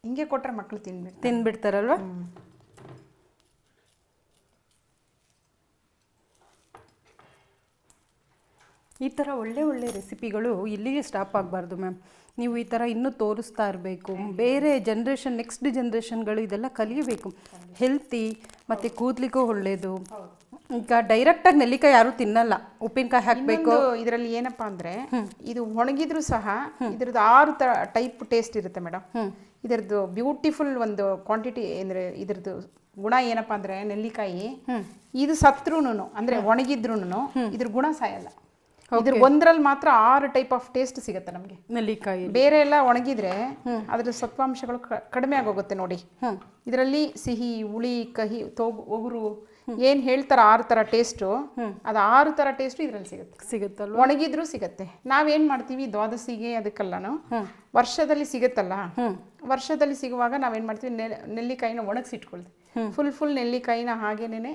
ಹಿಂಗೆ ಕೊಟ್ಟರೆ ಮಕ್ಕಳು ತಿನ್ಬಿಡ್ತಾರೆ.
ತಿಂದ್ಬಿಡ್ತಾರಲ್ವಾ ಈ ಥರ ಒಳ್ಳೆ ಒಳ್ಳೆ ರೆಸಿಪಿಗಳು ಇಲ್ಲಿಗೆ ಸ್ಟಾಪ್ ಆಗಬಾರ್ದು ಮ್ಯಾಮ್ ನೀವು ಈ ಥರ ಇನ್ನೂ ತೋರಿಸ್ತಾ ಇರಬೇಕು. ಬೇರೆ ಜನ್ರೇಷನ್ ನೆಕ್ಸ್ಟ್ ಜನ್ರೇಷನ್ಗಳು ಇದೆಲ್ಲ ಕಲಿಯಬೇಕು. ಹೆಲ್ತಿ ಮತ್ತು ಕೂದಲಿಗೂ ಒಳ್ಳೆಯದು ಈಗ ಡೈರೆಕ್ಟಾಗಿ ನೆಲ್ಲಿಕಾಯಿ ಯಾರು ತಿನ್ನಲ್ಲ. ಉಪ್ಪಿನಕಾಯಿ ಹಾಕಬೇಕು.
ಇದರಲ್ಲಿ ಏನಪ್ಪ ಅಂದ್ರೆ ಇದು ಒಣಗಿದ್ರು ಸಹ ಇದ್ರದ್ದು ಆರು ತರ ಟೈಪ್ ಟೇಸ್ಟ್ ಇರುತ್ತೆ ಮೇಡಮ್ ಇದರದ್ದು ಬ್ಯೂಟಿಫುಲ್ ಒಂದು ಕ್ವಾಂಟಿಟಿ ಅಂದ್ರೆ ಇದ್ರದ್ದು ಗುಣ ಏನಪ್ಪ ಅಂದ್ರೆ ನೆಲ್ಲಿಕಾಯಿ ಇದು ಸತ್ರುನು ಅಂದ್ರೆ ಒಣಗಿದ್ರು ಇದ್ರ ಗುಣ ಸಾಯಲ್ಲ. ಇದ್ರ ಒಂದ್ರಲ್ಲಿ ಮಾತ್ರ ಆರು ಟೈಪ್ ಆಫ್ ಟೇಸ್ಟ್ ಸಿಗುತ್ತೆ ನಮಗೆ.
ನೆಲ್ಲಿಕಾಯಿ.
ಬೇರೆ ಎಲ್ಲ ಒಣಗಿದ್ರೆ ಅದ್ರ ಸತ್ವಾಂಶಗಳು ಕಡಿಮೆ ಆಗೋಗುತ್ತೆ ನೋಡಿ. ಇದರಲ್ಲಿ ಸಿಹಿ ಹುಳಿ ಕಹಿ ತೋಗು ಒಗುರು ಏನ್ ಹೇಳ್ತಾರ ಆರು ತರ ಟೇಸ್ಟು ಅದು ಆರು ತರ ಟೇಸ್ಟು ಇದ್ರಲ್ಲಿ ಸಿಗುತ್ತೆ.
ಸಿಗುತ್ತಲ್ಲ
ಒಣಗಿದ್ರು ಸಿಗುತ್ತೆ. ನಾವೇನು ಮಾಡ್ತೀವಿ ದ್ವಾದಶಿಗೆ ಅದಕ್ಕೆಲ್ಲನು ವರ್ಷದಲ್ಲಿ ಸಿಗುತ್ತಲ್ಲ? ವರ್ಷದಲ್ಲಿ ಸಿಗುವಾಗ ನಾವೇನು ಮಾಡ್ತೀವಿ ನೆಲ್- ನೆಲ್ಲಿಕಾಯಿನ ಒಣಗಿಸಿಟ್ಕೊಳ್ತೀವಿ. ಫುಲ್ ಫುಲ್ ನೆಲ್ಲಿಕಾಯಿನ ಹಾಗೇನೆ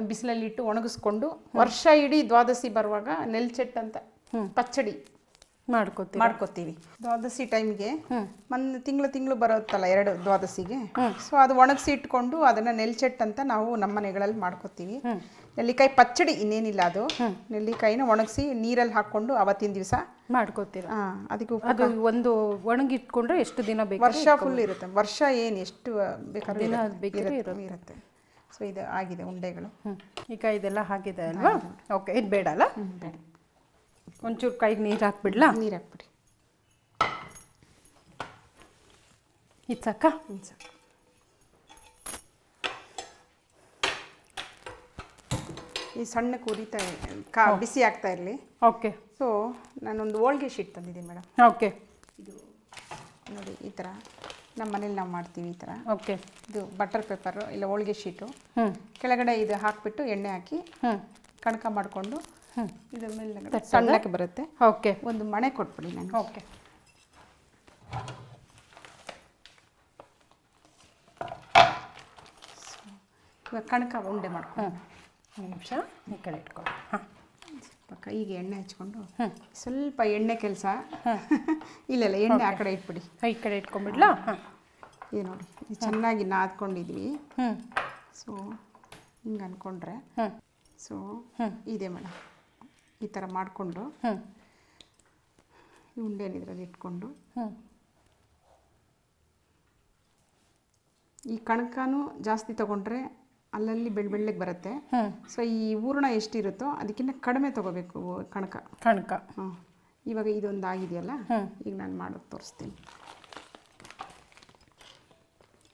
ಬಿಸಿಲಲ್ಲಿ ಇಟ್ಟು ಒಣಗಿಸ್ಕೊಂಡು ವರ್ಷ ಇಡೀ ದ್ವಾದಶಿ ಬರುವಾಗ ನೆಲ್ಚೆಟ್ ಅಂತ ಪಚ್ಚಡಿ.
ಮಾಡ್ಕೋತೀವಿ.
ಮಾಡ್ಕೋತೀವಿ. ದ್ವಾದಶಿ ಟೈಮ್ಗೆ ಒಂದು ತಿಂಗಳು ತಿಂಗಳು ಬರುತ್ತಲ್ಲ ಎರಡು ದ್ವಾದಶಿಗೆ. ಸೊ ಅದು ಒಣಗಿಸಿ ಇಟ್ಕೊಂಡು ಅದನ್ನ ನೆಲ್ಚೆಟ್ ಅಂತ ನಾವು ನಮ್ಮ ಮನೆಗಳಲ್ಲಿ ಮಾಡ್ಕೋತೀವಿ. ನೆಲ್ಲಿಕಾಯಿ ಪಚ್ಚಡಿ ಇನ್ನೇನಿಲ್ಲ ಅದು. ನೆಲ್ಲಿಕಾಯಿನ ಒಣಗಿಸಿ ನೀರಲ್ಲಿ ಹಾಕೊಂಡು ಅವತ್ತಿನ ದಿವಸ
ಮಾಡ್ಕೋತೀರ?
ಅದಕ್ಕೆ
ಅದು ಒಂದು ಒಣಗಿಟ್ಕೊಂಡ್ರೆ ಎಷ್ಟು ದಿನ ಬೇಕು
ವರ್ಷ ಫುಲ್ ಇರುತ್ತೆ. ವರ್ಷ ಏನು ಎಷ್ಟು ಬೇಕಾದ್ರೂ ಇರುತ್ತೆ. ಸೊ ಇದು ಆಗಿದೆ ಉಂಡೆಗಳು.
ಈಗ ಇದೆಲ್ಲ ಆಗಿದೆ ಅಲ್ವಾ ಓಕೆ ಇದು ಬೇಡ. ಅಲ್ಲ ಒಂಚೂರು ಕೈಗೆ ನೀರು ಹಾಕ್ಬಿಡ್ಲಾ?
ನೀರು ಹಾಕ್ಬಿಡಿ
ಇದು ಸಾಕ.
ಈ ಸಣ್ಣ ಕುರಿತಾ ಕಾ ಬಿಸಿ ಆಗ್ತಾ ಇರಲಿ.
ಓಕೆ.
ಸೊ ನಾನೊಂದು ಹೋಳ್ಗೆ ಶೀಟ್ ತಂದಿದ್ದೀನಿ ಮೇಡಮ್.
ಓಕೆ.
ಇದು ನೋಡಿ ಈ ಥರ ನಮ್ಮ ಮನೇಲಿ ನಾವು ಮಾಡ್ತೀವಿ ಈ ಥರ
ಓಕೆ.
ಇದು ಬಟರ್ ಪೇಪರು ಇಲ್ಲ ಹೋಳ್ಗೆ ಶೀಟು
ಹ್ಞೂ
ಕೆಳಗಡೆ ಇದು ಹಾಕಿಬಿಟ್ಟು ಎಣ್ಣೆ ಹಾಕಿ
ಹ್ಞೂ
ಕಣಕ ಮಾಡಿಕೊಂಡು ಇದು ಮೇಲೆ ಸಣ್ಣಕ್ಕೆ ಬರುತ್ತೆ.
ಓಕೆ
ಒಂದು ಮಣೆ ಕೊಟ್ಬಿಡಿ ನನಗೆ
ಓಕೆ
ಇವಾಗ ಕಣಕ ಉಂಡೆ ಮಾಡ್ಕೊಂಡು
ಹ್ಞೂ ನಿಮಿಷ ಈ ಕಡೆ ಇಟ್ಕೊಳ್ಳಿ. ಹಾಂ.
ಸ್ವಲ್ಪ ಕೈಗೆ ಎಣ್ಣೆ ಹಚ್ಕೊಂಡು ಸ್ವಲ್ಪ ಎಣ್ಣೆ ಕೆಲಸ. ಇಲ್ಲ ಇಲ್ಲ ಎಣ್ಣೆ ಆ ಕಡೆ ಇಟ್ಬಿಡಿ.
ಈ ಕಡೆ ಇಟ್ಕೊಂಡ್ಬಿಡ್ಲಾ? ಹಾಂ.
ಇದು ನೋಡಿ ಚೆನ್ನಾಗಿ ನಾದ್ಕೊಂಡಿದ್ವಿ.
ಹ್ಞೂ
ಸೊ ಹಿಂಗೆ ಅಂದ್ಕೊಂಡ್ರೆ ಸೊ ಇದೆ ಮೇಡಮ್. ಈ ಥರ ಮಾಡಿಕೊಂಡು
ಹ್ಞೂ
ಈ ಉಂಡೆನ ಇದರಲ್ಲಿ ಇಟ್ಕೊಂಡು
ಹ್ಞೂ
ಈ ಕಣಕನೂ ಜಾಸ್ತಿ ತಗೊಂಡ್ರೆ ಅಲ್ಲಲ್ಲಿ ಬೆಳ್ ಬೆಳ್ಳಗೆ ಬರುತ್ತೆ. ಸೊ ಈ ಹೂರ್ಣ ಎಷ್ಟಿರುತ್ತೋ ಅದಕ್ಕಿಂತ ಕಡಿಮೆ ತಗೋಬೇಕು ಕಣಕ.
ಕಣಕ.
ಹಾಂ ಇವಾಗ ಇದೊಂದು ಆಗಿದೆಯಲ್ಲ. ಈಗ ನಾನು ಮಾಡೋದು ತೋರಿಸ್ತೀನಿ.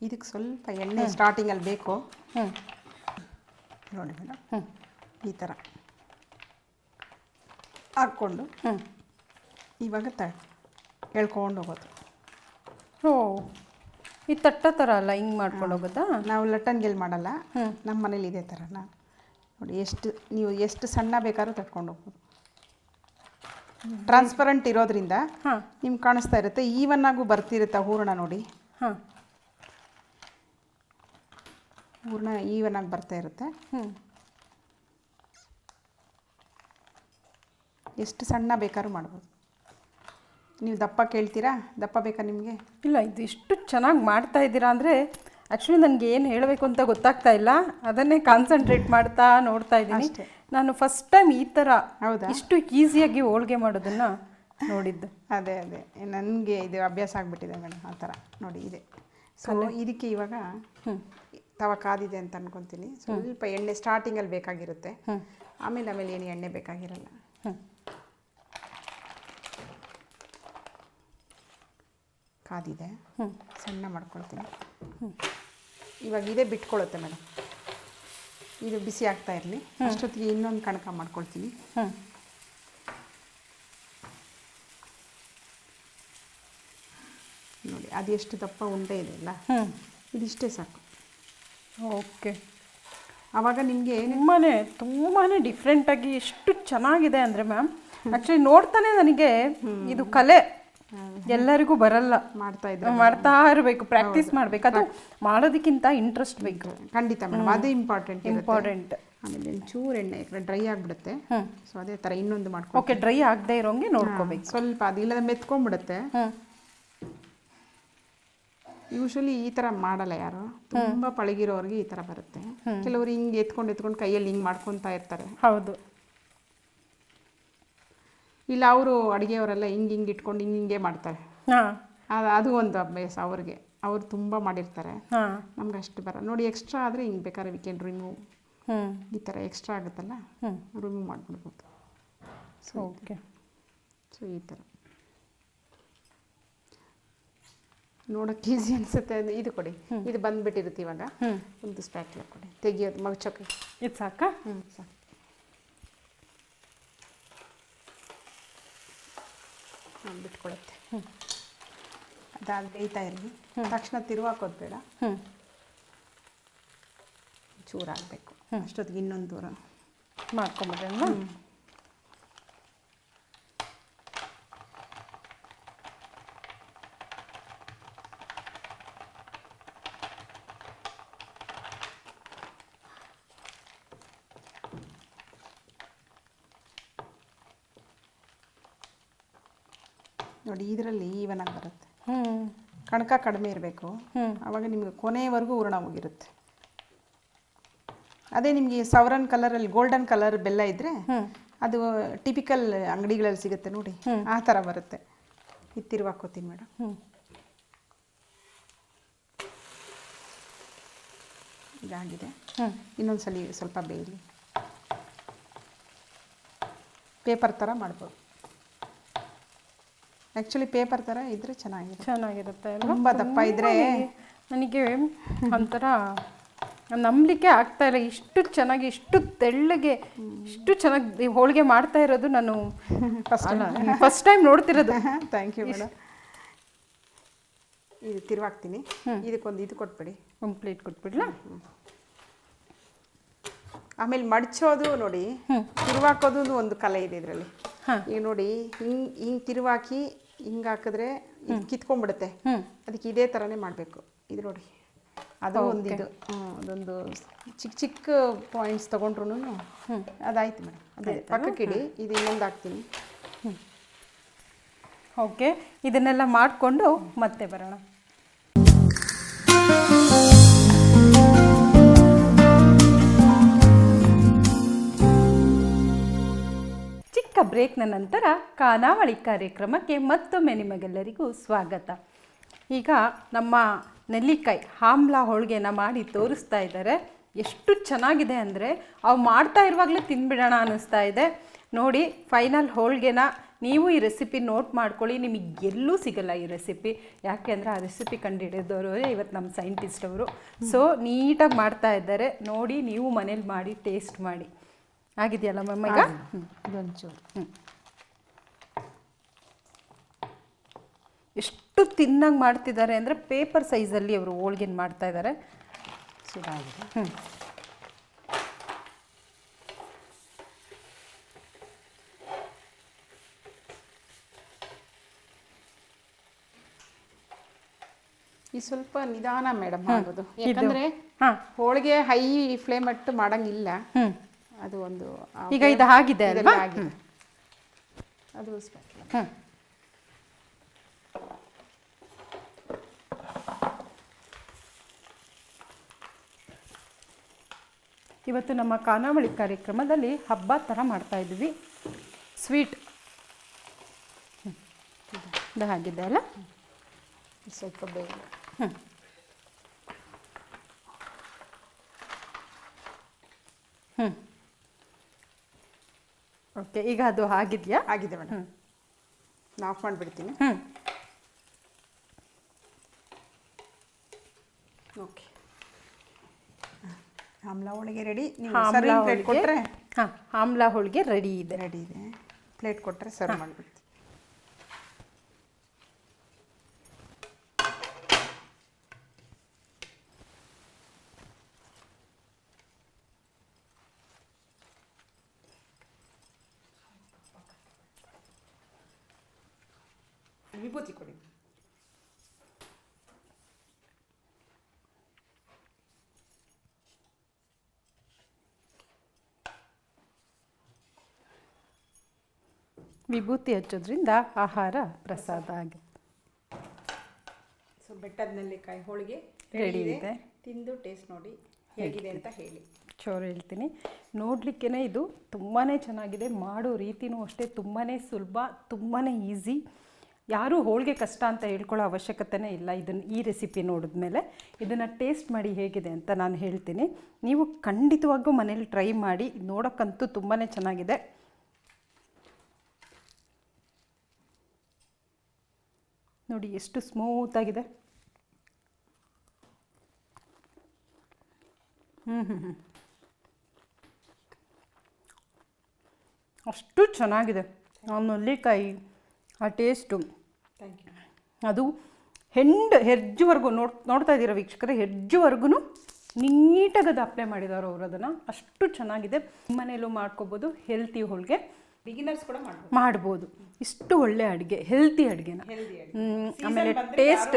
ಇದಕ್ಕೆ ಸ್ವಲ್ಪ ಎಣ್ಣೆ ಸ್ಟಾರ್ಟಿಂಗಲ್ಲಿ ಬೇಕು.
ಹ್ಞೂ
ನೋಡಿ ಮೇಡಮ್
ಹ್ಞೂ
ಈ ಥರ. ಹಾಕ್ಕೊಂಡು
ಹ್ಞೂ
ಇವಾಗ ತ ಎಳ್ಕೊಂಡು ಹೋಗೋದು.
ಓ ಈ ತಟ್ಟ ಥರ ಅಲ್ಲ ಹಿಂಗೆ ಮಾಡ್ಕೊಂಡು ಹೋಗೋದಾ?
ನಾವು ಲಟ್ಟನ್ಗೆಲ್ ಮಾಡಲ್ಲ ನಮ್ಮ ಮನೇಲಿ ಇದೇ ಥರ ನಾನು ನೋಡಿ ಎಷ್ಟು ನೀವು ಎಷ್ಟು ಸಣ್ಣ ಬೇಕಾದ್ರೂ ತಟ್ಕೊಂಡು ಹೋಗ್ಬೋದು. ಟ್ರಾನ್ಸ್ಪರೆಂಟ್ ಇರೋದ್ರಿಂದ
ಹಾಂ.
ನಿಮ್ಗೆ ಕಾಣಿಸ್ತಾ ಇರುತ್ತೆ. ಈವನ್ನಾಗೂ ಬರ್ತಿರುತ್ತೆ ಹೂರಣ ನೋಡಿ.
ಹಾಂ.
ಹೂರಣ ಈವನ್ನಾಗಿ ಬರ್ತಾ ಇರುತ್ತೆ. ಎಷ್ಟು ಸಣ್ಣ ಬೇಕಾದ್ರೂ ಮಾಡ್ಬೋದು. ನೀವು ದಪ್ಪ ಕೇಳ್ತೀರಾ? ದಪ್ಪ ಬೇಕಾ ನಿಮಗೆ?
ಇಲ್ಲ ಇದು ಇಷ್ಟು ಚೆನ್ನಾಗಿ ಮಾಡ್ತಾ ಇದ್ದೀರಾ ಅಂದರೆ ಆ್ಯಕ್ಚುಲಿ ನನಗೆ ಏನು ಹೇಳಬೇಕು ಅಂತ ಗೊತ್ತಾಗ್ತಾ ಇಲ್ಲ. ಅದನ್ನೇ ಕಾನ್ಸಂಟ್ರೇಟ್ ಮಾಡ್ತಾ ನೋಡ್ತಾ ಇದ್ದೀನಿ. ನಾನು ಫಸ್ಟ್ ಟೈಮ್ ಈ ಥರ
ಹೌದಾ?
ಇಷ್ಟು ಈಸಿಯಾಗಿ ಹೋಳಿಗೆ ಮಾಡೋದನ್ನು ನೋಡಿದ್ದು.
ಅದೇ ಅದೇ. ನನಗೆ ಇದು ಅಭ್ಯಾಸ ಆಗಿಬಿಟ್ಟಿದೆ ಮೇಡಮ್ ಆ ಥರ ನೋಡಿ ಇದೆ. ಸೊ ಇದಕ್ಕೆ ಇವಾಗ ತವ ಕಾದಿದೆ ಅಂತ ಅನ್ಕೊತೀನಿ. ಸ್ವಲ್ಪ ಎಣ್ಣೆ ಸ್ಟಾರ್ಟಿಂಗಲ್ಲಿ ಬೇಕಾಗಿರುತ್ತೆ. ಆಮೇಲೆ ಆಮೇಲೆ ಏನು ಎಣ್ಣೆ ಬೇಕಾಗಿರಲ್ಲ. ಕಾದಿದೆ. ಸಣ್ಣ ಮಾಡ್ಕೊಳ್ತೀನಿ. ಇವಾಗ ಇದೇ ಬಿಟ್ಕೊಳ್ಳುತ್ತೆ ಮೇಡಮ್. ಇದು ಬಿಸಿ ಆಗ್ತಾ ಇರಲಿ. ಅಷ್ಟೊತ್ತಿಗೆ ಇನ್ನೊಂದು ಕಣಕ ಮಾಡ್ಕೊಳ್ತೀನಿ.
ಹ್ಞೂ
ಅದು ಎಷ್ಟು ದಪ್ಪ ಉಂಡೆ ಇದೆಯಲ್ಲ
ಹ್ಞೂ
ಇದಿಷ್ಟೇ ಸಾಕು.
ಓಕೆ.
ಆವಾಗ ನಿಮಗೆ
ತುಂಬಾ ತುಂಬಾ ಡಿಫ್ರೆಂಟಾಗಿ ಎಷ್ಟು ಚೆನ್ನಾಗಿದೆ ಅಂದರೆ ಮ್ಯಾಮ್. ಆ್ಯಕ್ಚುಲಿ ನೋಡ್ತಾನೆ ನನಗೆ ಇದು ಕಲೆ. ಎಲ್ಲರಿಗೂ ಬರಲ್ಲ.
ಮಾಡ್ತಾ ಇದ್ರು
ಮಾಡ್ತಾ ಇರಬೇಕು ಪ್ರಾಕ್ಟೀಸ್ ಮಾಡ್ಬೇಕು. ಅದು ಮಾಡೋದಕ್ಕಿಂತ ಇಂಟ್ರೆಸ್ಟ್ ಬೇಕು.
ಖಂಡಿತ ಮೇಡಮ್ ಅದೇ ಇಂಪಾರ್ಟೆಂಟ್
ಇಂಪಾರ್ಟೆಂಟ್
ಆಮೇಲೆ ಒಂಚೂರು ಎಣ್ಣೆ ಡ್ರೈ ಆಗಿಬಿಡುತ್ತೆ. ಸೊ ಅದೇ ತರ ಇನ್ನೊಂದು ಮಾಡ್ಕೊಂಡು
ಓಕೆ ಡ್ರೈ ಆಗದೆ ಇರೋಂಗೆ ನೋಡ್ಕೋಬೇಕು.
ಸ್ವಲ್ಪ ಅದು ಇಲ್ಲದ ಮೆತ್ಕೊಂಡ್ಬಿಡುತ್ತೆ. ಯೂಶ್ವಲಿ ಈ ಥರ ಮಾಡಲ್ಲ ಯಾರು. ತುಂಬ ಪಳಗಿರೋರಿಗೆ ಈ ಥರ ಬರುತ್ತೆ. ಕೆಲವರು ಹಿಂಗೆ ಎತ್ಕೊಂಡು ಎತ್ಕೊಂಡು ಕೈಯಲ್ಲಿ ಹಿಂಗೆ ಮಾಡ್ಕೊತಾ ಇರ್ತಾರೆ.
ಹೌದು.
ಇಲ್ಲ ಅವರು ಅಡುಗೆಯವರೆಲ್ಲ ಹಿಂಗೆ ಹಿಂಗೆ ಇಟ್ಕೊಂಡು ಹಿಂಗೆ ಹಿಂಗೆ ಮಾಡ್ತಾರೆ.
ಹಾಂ.
ಅದು ಅದು ಒಂದು ಅಭ್ಯಾಸ ಅವ್ರಿಗೆ. ಅವ್ರು ತುಂಬ ಮಾಡಿರ್ತಾರೆ.
ಹಾಂ.
ನಮ್ಗೆ ಅಷ್ಟು ಬರ ನೋಡಿ ಎಕ್ಸ್ಟ್ರಾ ಆದರೆ ಹಿಂಗೆ ಬೇಕಾದ್ರೆ ವಿ ಕ್ಯಾನ್ ರಿಮೂವ್
ಹ್ಞೂ
ಈ ಥರ ಎಕ್ಸ್ಟ್ರಾ ಆಗುತ್ತಲ್ಲ? ರಿಮೂವ್ ಮಾಡಿಬಿಡ್ಬೋದು.
ಓಕೆ
ಸೊ ಈ ಥರ ನೋಡೋಕ್ಕೆ ಈಸಿ ಅನಿಸುತ್ತೆ. ಇದು ಕೊಡಿ. ಇದು ಬಂದ್ಬಿಟ್ಟಿರುತ್ತೆ ಇವಾಗ. ಒಂದು ಸ್ಪ್ಯಾಟ್ಲ ಕೊಡಿ. ತೆಗಿಯೋದು ಮಗಚೋಕೆ.
ಇದು ಸಾಕಾ?
ಹ್ಞೂ ಸಾಕು. ಹಾಂ ಹ್ಞೂ ಅದಾಗಿ ಬೇಯ್ತಾ ಇರಲಿ ತಕ್ಷಣ ತಿರುವಾಕೋದು ಬೇಡ
ಹ್ಞೂ
ಚೂರಾಗಬೇಕು. ಅಷ್ಟೊತ್ತಿಗೆ ಇನ್ನೊಂದು ದೂರ.
ಮಾಡ್ಕೊಂಬಿಡೋಣ
ನೋಡಿ ಇದರಲ್ಲಿ ಈವನ್ ಆಗಿ ಬರುತ್ತೆ.
ಹ್ಞೂ
ಕಣಕ ಕಡಿಮೆ ಇರಬೇಕು. ಆವಾಗ ನಿಮಗೆ ಕೊನೆಯವರೆಗೂ ಹೂರಣ ಹೋಗಿರುತ್ತೆ ಅದೇ ನಿಮಗೆ ಸವರನ್ ಕಲರಲ್ಲಿ ಗೋಲ್ಡನ್ ಕಲರ್ ಬೆಲ್ಲ ಇದ್ದರೆ ಅದು ಟಿಪಿಕಲ್ ಅಂಗಡಿಗಳಲ್ಲಿ ಸಿಗುತ್ತೆ ನೋಡಿ. ಆ ಥರ ಬರುತ್ತೆ. ಇತ್ತಿರುವ ಹಾಕೋತೀನಿ ಮೇಡಮ್.
ಹ್ಞೂ
ಇದಾಗಿದೆ
ಹ್ಞೂ
ಇನ್ನೊಂದು ಸಲ ಸ್ವಲ್ಪ ಬೇಯಲಿ ಪೇಪರ್ ಥರ ಮಾಡ್ಬೋದು. ಆ್ಯಕ್ಚುಲಿ ಪೇಪರ್ ಥರ ಇದ್ದರೆ ಚೆನ್ನಾಗಿದೆ
ಚೆನ್ನಾಗಿರುತ್ತೆ
ತುಂಬ ದಪ್ಪ ಇದ್ರೆ
ನನಗೆ ಒಂಥರ ನಂಬಲಿಕ್ಕೆ ಆಗ್ತಾ ಇಲ್ಲ. ಇಷ್ಟು ಚೆನ್ನಾಗಿ ಇಷ್ಟು ತೆಳ್ಳಗೆ ಇಷ್ಟು ಚೆನ್ನಾಗಿ ಹೋಳಿಗೆ ಮಾಡ್ತಾ ಇರೋದು ನಾನು [LAUGHS] ಫಸ್ಟ್ ಟೈಮ್ [LAUGHS] ನೋಡ್ತಿರೋದು.
ಥ್ಯಾಂಕ್ ಯು ಮೇಡಮ್ ಇದು ತಿರುವಾಕ್ತೀನಿ. ಇದಕ್ಕೊಂದು ಇದು ಕೊಟ್ಬಿಡಿ.
ಒಂದು ಪ್ಲೇಟ್ ಕೊಟ್ಬಿಡ್ಲಾ?
ಆಮೇಲೆ ಮಡಚೋದು ನೋಡಿ. ತಿರುವಾಕೋದು ಒಂದು ಕಲೆ ಇದೆ ಇದರಲ್ಲಿ. ಈಗ ನೋಡಿ ಹಿಂಗೆ ಹಿಂಗೆ ತಿರುವಾಕಿ ಹಿಂಗೆ ಹಾಕಿದ್ರೆ ಇದು ಕಿತ್ಕೊಂಡ್ಬಿಡುತ್ತೆ. ಅದಕ್ಕೆ ಇದೇ ಥರನೇ ಮಾಡಬೇಕು. ಇದು ನೋಡಿ. ಅದು ಒಂದು ಇದು ಅದೊಂದು ಚಿಕ್ಕ ಚಿಕ್ಕ ಪಾಯಿಂಟ್ಸ್ ತೊಗೊಂಡ್ರು ಅದಾಯ್ತು ಮೇಡಮ್. ಅದೇ ಪಕ್ಕಕ್ಕಿಡಿ ಇದು ಇನ್ನೊಂದು ಹಾಕ್ತೀನಿ.
ಓಕೆ. ಇದನ್ನೆಲ್ಲ ಮಾಡಿಕೊಂಡು ಮತ್ತೆ ಬರೋಣ. ಬ್ರೇಕ್ನ ನಂತರ ಖಾನಾವಳಿ ಕಾರ್ಯಕ್ರಮಕ್ಕೆ ಮತ್ತೊಮ್ಮೆ ನಿಮಗೆಲ್ಲರಿಗೂ ಸ್ವಾಗತ. ಈಗ ನಮ್ಮ ನೆಲ್ಲಿಕಾಯಿ ಆಮ್ಲ ಹೋಳಿಗೆನ ಮಾಡಿ ತೋರಿಸ್ತಾ ಇದ್ದಾರೆ. ಎಷ್ಟು ಚೆನ್ನಾಗಿದೆ ಅಂದರೆ ಅವು ಮಾಡ್ತಾ ಇರುವಾಗಲೇ ತಿಂದ್ಬಿಡೋಣ ಅನ್ನಿಸ್ತಾ ಇದೆ. ನೋಡಿ, ಫೈನಲ್ ಹೋಳಿಗೆನ ನೀವು ಈ ರೆಸಿಪಿ ನೋಟ್ ಮಾಡ್ಕೊಳ್ಳಿ. ನಿಮಗೆ ಎಲ್ಲೂ ಸಿಗಲ್ಲ ಈ ರೆಸಿಪಿ. ಯಾಕೆ ಅಂದರೆ ಆ ರೆಸಿಪಿ ಕಂಡುಹಿಡಿದವರು ಇವತ್ತು ನಮ್ಮ ಸೈಂಟಿಸ್ಟ್ ಅವರು ಸೊ ನೀಟಾಗಿ ಮಾಡ್ತಾ ಇದ್ದಾರೆ. ನೋಡಿ, ನೀವು ಮನೇಲಿ ಮಾಡಿ, ಟೇಸ್ಟ್ ಮಾಡಿ. ಆಗಿದೆಯಲ್ಲ ಮ್ಯಾಮ್ ಈಗ
ಇದೊಂಚೂರು.
ಎಷ್ಟು ತಿನ್ನಾಗಿ ಮಾಡ್ತಿದ್ದಾರೆ ಅಂದರೆ ಪೇಪರ್ ಸೈಜಲ್ಲಿ ಅವರು ಹೋಳ್ಗೆನ ಮಾಡ್ತಾ ಇದ್ದಾರೆ ಹ್ಞೂ
ಈ ಸ್ವಲ್ಪ ನಿಧಾನ ಮೇಡಮ್ ಯಾಕಂದ್ರೆ ಹೋಳಿಗೆ ಹೈ ಫ್ಲೇಮ್ ಅಟ್ಟು ಮಾಡಂಗಿಲ್ಲ.
ಹ್ಞೂ
ಅದು ಒಂದು
ಈಗ ಇದು ಆಗಿದೆ ಅಲ್ವಾ?
ಅದು
ಇವತ್ತು ನಮ್ಮ ಖಾನಾವಳಿ ಕಾರ್ಯಕ್ರಮದಲ್ಲಿ ಹಬ್ಬ ಥರ ಮಾಡ್ತಾ ಇದ್ವಿ. ಸ್ವೀಟ್ ಇದು ಆಗಿದೆ ಅಲ್ಲ?
ಸ್ವಲ್ಪ ಬೇಗ.
ಹ್ಞೂ ಹ್ಞೂ ಓಕೆ ಈಗ ಅದು ಆಗಿದೆಯಾ?
ಆಗಿದೆ ಮೇಡಮ್. ನಾನು ಆಫ್ ಮಾಡಿಬಿಡ್ತೀನಿ.
ಹ್ಞೂ
ಓಕೆ. ಆಮ್ಲ ಹೋಳಿಗೆ ರೆಡಿ ನೀವು ಸರ್ವಿಂಗ್ ಪ್ಲೇಟ್ ಕೊಟ್ಟರೆ
ಹಾಂ ಆಮ್ಲ ಹೋಳಿಗೆ ರೆಡಿ ಇದೆ.
ರೆಡಿ ಇದೆ. ಪ್ಲೇಟ್ ಕೊಟ್ಟರೆ ಸರ್ವ್ ಮಾಡಿಬಿಡ್ತೀನಿ ವಿಭೂತಿ ಕೊಡಿ
ವಿಭೂತಿ ಹಚ್ಚೋದ್ರಿಂದ ಆಹಾರ ಪ್ರಸಾದ ಆಗುತ್ತೆ
ಸೊ ಬೆಟ್ಟದ ನೆಲ್ಲಿಕಾಯಿ ಹೋಳಿಗೆ
ರೆಡಿ
ಇದೆ.
ಇದೆ.
ತಿಂದು ಟೇಸ್ಟ್ ನೋಡಿ ಹೇಗಿದೆ? ಅಂತ ಹೇಳಿ.
ಚೋರ್ ಹೇಳ್ತೀನಿ. ನೋಡಲಿಕ್ಕೇ ಇದು ತುಂಬಾ ಚೆನ್ನಾಗಿದೆ. ಮಾಡೋ ರೀತಿನೂ ಅಷ್ಟೇ ತುಂಬಾ ಸುಲಭ ತುಂಬಾ ಈಸಿ ಯಾರೂ ಹೋಳಿಗೆ ಕಷ್ಟ ಅಂತ ಹೇಳ್ಕೊಳ್ಳೋ ಅವಶ್ಯಕತೆನೇ ಇಲ್ಲ. ಇದನ್ನು ಈ ರೆಸಿಪಿ ನೋಡಿದ ಮೇಲೆ ಇದನ್ನು ಟೇಸ್ಟ್ ಮಾಡಿ ಹೇಗಿದೆ ಅಂತ ನಾನು ಹೇಳ್ತೀನಿ. ನೀವು ಖಂಡಿತವಾಗೂ ಮನೇಲಿ ಟ್ರೈ ಮಾಡಿ ನೋಡೋಕ್ಕಂತೂ ತುಂಬಾ ಚೆನ್ನಾಗಿದೆ. ನೋಡಿ ಎಷ್ಟು ಸ್ಮೂತಾಗಿದೆ ಹ್ಞೂ ಹ್ಞೂ ಹ್ಞೂ ಅಷ್ಟು ಚೆನ್ನಾಗಿದೆ. ಆ ನೆಲ್ಲಿಕಾಯಿ ಆ ಟೇಸ್ಟು ಅದು ಹೆಂಡ್ ಹೆಜ್ಜೆವರೆಗೂ ನೋಡ್ ನೋಡ್ತಾ ಇದ್ದೀರಾ ವೀಕ್ಷಕರೇ? ಹೆಜ್ಜೆವರೆಗೂ ನೀಟಾಗಿ ಅದು ಅಪ್ಲೈ ಮಾಡಿದ್ದಾರೆ ಅವರು ಅದನ್ನು. ಅಷ್ಟು ಚೆನ್ನಾಗಿದೆ. ಮನೆಯಲ್ಲೂ ಮಾಡ್ಕೋಬೋದು ಹೆಲ್ತಿ ಹೋಳಿಗೆ.
ಬಿಗಿನರ್ಸ್ ಕೂಡ ಮಾಡ್ಬೋದು.
ಮಾಡ್ಬೋದು. ಇಷ್ಟು ಒಳ್ಳೆ ಅಡುಗೆ ಹೆಲ್ತಿ ಅಡುಗೆನ. ಆಮೇಲೆ ಟೇಸ್ಟ್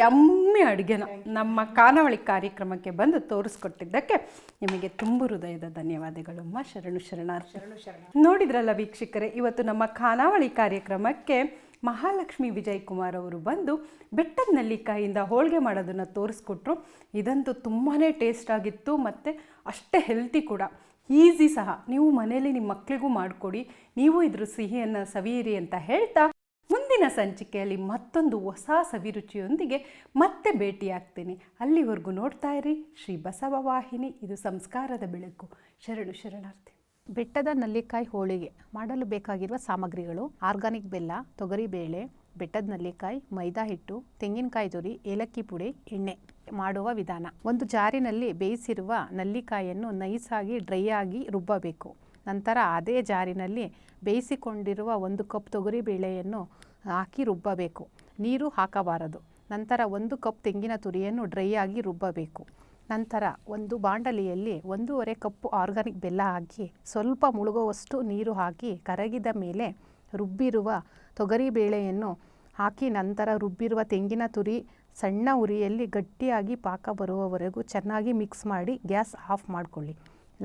ಯಮ್ಮಿ ಅಡುಗೆನ. ನಮ್ಮ ಖಾನಾವಳಿ ಕಾರ್ಯಕ್ರಮಕ್ಕೆ ಬಂದು ತೋರಿಸ್ಕೊಟ್ಟಿದ್ದಕ್ಕೆ ನಿಮಗೆ ತುಂಬು ಹೃದಯದ ಧನ್ಯವಾದಗಳು. ಅಮ್ಮ ಶರಣು ಶರಣಾರ್ಥಿ.
ಶರಣು ಶರಣ
ನೋಡಿದ್ರಲ್ಲ ವೀಕ್ಷಕರೇ ಇವತ್ತು ನಮ್ಮ ಖಾನಾವಳಿ ಕಾರ್ಯಕ್ರಮಕ್ಕೆ ಮಹಾಲಕ್ಷ್ಮಿ ವಿಜಯ್ ಕುಮಾರ್ ಅವರು ಬಂದು ಬೆಟ್ಟದ ನೆಲ್ಲಿಕಾಯಿಂದ ಹೋಳಿಗೆ ಮಾಡೋದನ್ನು ತೋರಿಸ್ಕೊಟ್ರು. ಇದಂತೂ ತುಂಬಾ ಟೇಸ್ಟ್ ಆಗಿತ್ತು ಮತ್ತು ಅಷ್ಟೇ ಹೆಲ್ತಿ ಕೂಡ. ಈಸಿ ಸಹ. ನೀವು ಮನೆಯಲ್ಲಿ ನಿಮ್ಮ ಮಕ್ಕಳಿಗೂ ಮಾಡಿಕೊಡಿ, ನೀವು ಇದ್ರ ಸಿಹಿಯನ್ನು ಸವಿಯಿರಿ ಅಂತ ಹೇಳ್ತಾ ಮುಂದಿನ ಸಂಚಿಕೆಯಲ್ಲಿ ಮತ್ತೊಂದು ಹೊಸ ಸವಿರುಚಿಯೊಂದಿಗೆ ಮತ್ತೆ ಭೇಟಿಯಾಗ್ತೀನಿ. ಅಲ್ಲಿವರೆಗೂ ನೋಡ್ತಾ ಇರಿ ಶ್ರೀ ಬಸವ ವಾಹಿನಿ. ಇದು ಸಂಸ್ಕಾರದ ಬೆಳಕು. ಶರಣು ಶರಣಾರ್ಥಿ.
ಬೆಟ್ಟದ ನಲ್ಲಿಕಾಯಿ ಹೋಳಿಗೆ. ಮಾಡಲು ಬೇಕಾಗಿರುವ ಸಾಮಗ್ರಿಗಳು ಆರ್ಗಾನಿಕ್ ಬೆಲ್ಲ, ತೊಗರಿಬೇಳೆ, ಬೆಟ್ಟದ ನಲ್ಲಿಕಾಯಿ, ಮೈದಾ ಹಿಟ್ಟು, ತೆಂಗಿನಕಾಯಿ ತುರಿ, ಏಲಕ್ಕಿ ಪುಡಿ, ಎಣ್ಣೆ. ಮಾಡುವ ವಿಧಾನ. ಒಂದು ಜಾರಿನಲ್ಲಿ ಬೇಯಿಸಿರುವ ನಲ್ಲಿಕಾಯನ್ನು ನೈಸಾಗಿ ಡ್ರೈ ಆಗಿ ರುಬ್ಬಬೇಕು. ನಂತರ ಅದೇ ಜಾರಿನಲ್ಲಿ ಬೇಯಿಸಿಕೊಂಡಿರುವ ಒಂದು ಕಪ್ ತೊಗರಿಬೇಳೆಯನ್ನು ಹಾಕಿ ರುಬ್ಬಬೇಕು. ನೀರು ಹಾಕಬಾರದು. ನಂತರ ಒಂದು ಕಪ್ ತೆಂಗಿನ ತುರಿಯನ್ನು ಡ್ರೈ ಆಗಿ ರುಬ್ಬಬೇಕು. ನಂತರ ಒಂದು ಬಾಂಡಲಿಯಲ್ಲಿ ಒಂದೂವರೆ ಕಪ್ಪು ಆರ್ಗಾನಿಕ್ ಬೆಲ್ಲ ಹಾಕಿ, ಸ್ವಲ್ಪ ಮುಳುಗುವಷ್ಟು ನೀರು ಹಾಕಿ ಕರಗಿದ ಮೇಲೆ ರುಬ್ಬಿರುವ ತೊಗರಿಬೇಳೆಯನ್ನು ಹಾಕಿ ನಂತರ ರುಬ್ಬಿರುವ ತೆಂಗಿನ ತುರಿ ಸಣ್ಣ ಉರಿಯಲ್ಲಿ ಗಟ್ಟಿಯಾಗಿ ಪಾಕ ಬರುವವರೆಗೂ ಚೆನ್ನಾಗಿ ಮಿಕ್ಸ್ ಮಾಡಿ ಗ್ಯಾಸ್ ಆಫ್ ಮಾಡಿಕೊಳ್ಳಿ.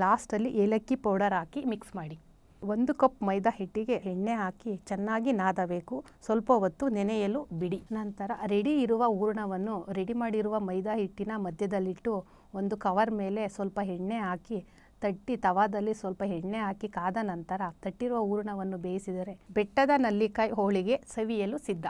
ಲಾಸ್ಟಲ್ಲಿ ಏಲಕ್ಕಿ ಪೌಡರ್ ಹಾಕಿ ಮಿಕ್ಸ್ ಮಾಡಿ. ಒಂದು ಕಪ್ ಮೈದಾ ಹಿಟ್ಟಿಗೆ ಎಣ್ಣೆ ಹಾಕಿ ಚೆನ್ನಾಗಿ ನಾದಬೇಕು. ಸ್ವಲ್ಪ ಹೊತ್ತು ನೆನೆಯಲು ಬಿಡಿ. ನಂತರ ರೆಡಿ ಇರುವ ಹೂರಣವನ್ನು ರೆಡಿ ಮಾಡಿರುವ ಮೈದಾ ಹಿಟ್ಟಿನ ಮಧ್ಯದಲ್ಲಿಟ್ಟು ಒಂದು ಕವರ್ ಮೇಲೆ ಸ್ವಲ್ಪ ಎಣ್ಣೆ ಹಾಕಿ ತಟ್ಟಿ ತವಾದಲ್ಲಿ ಸ್ವಲ್ಪ ಎಣ್ಣೆ ಹಾಕಿ ಕಾದ ನಂತರ ತಟ್ಟಿರುವ ಹೂರಣವನ್ನು ಬೇಯಿಸಿದರೆ ಬೆಟ್ಟದ ನಲ್ಲಿಕಾಯಿ ಹೋಳಿಗೆ ಸವಿಯಲು ಸಿದ್ಧ.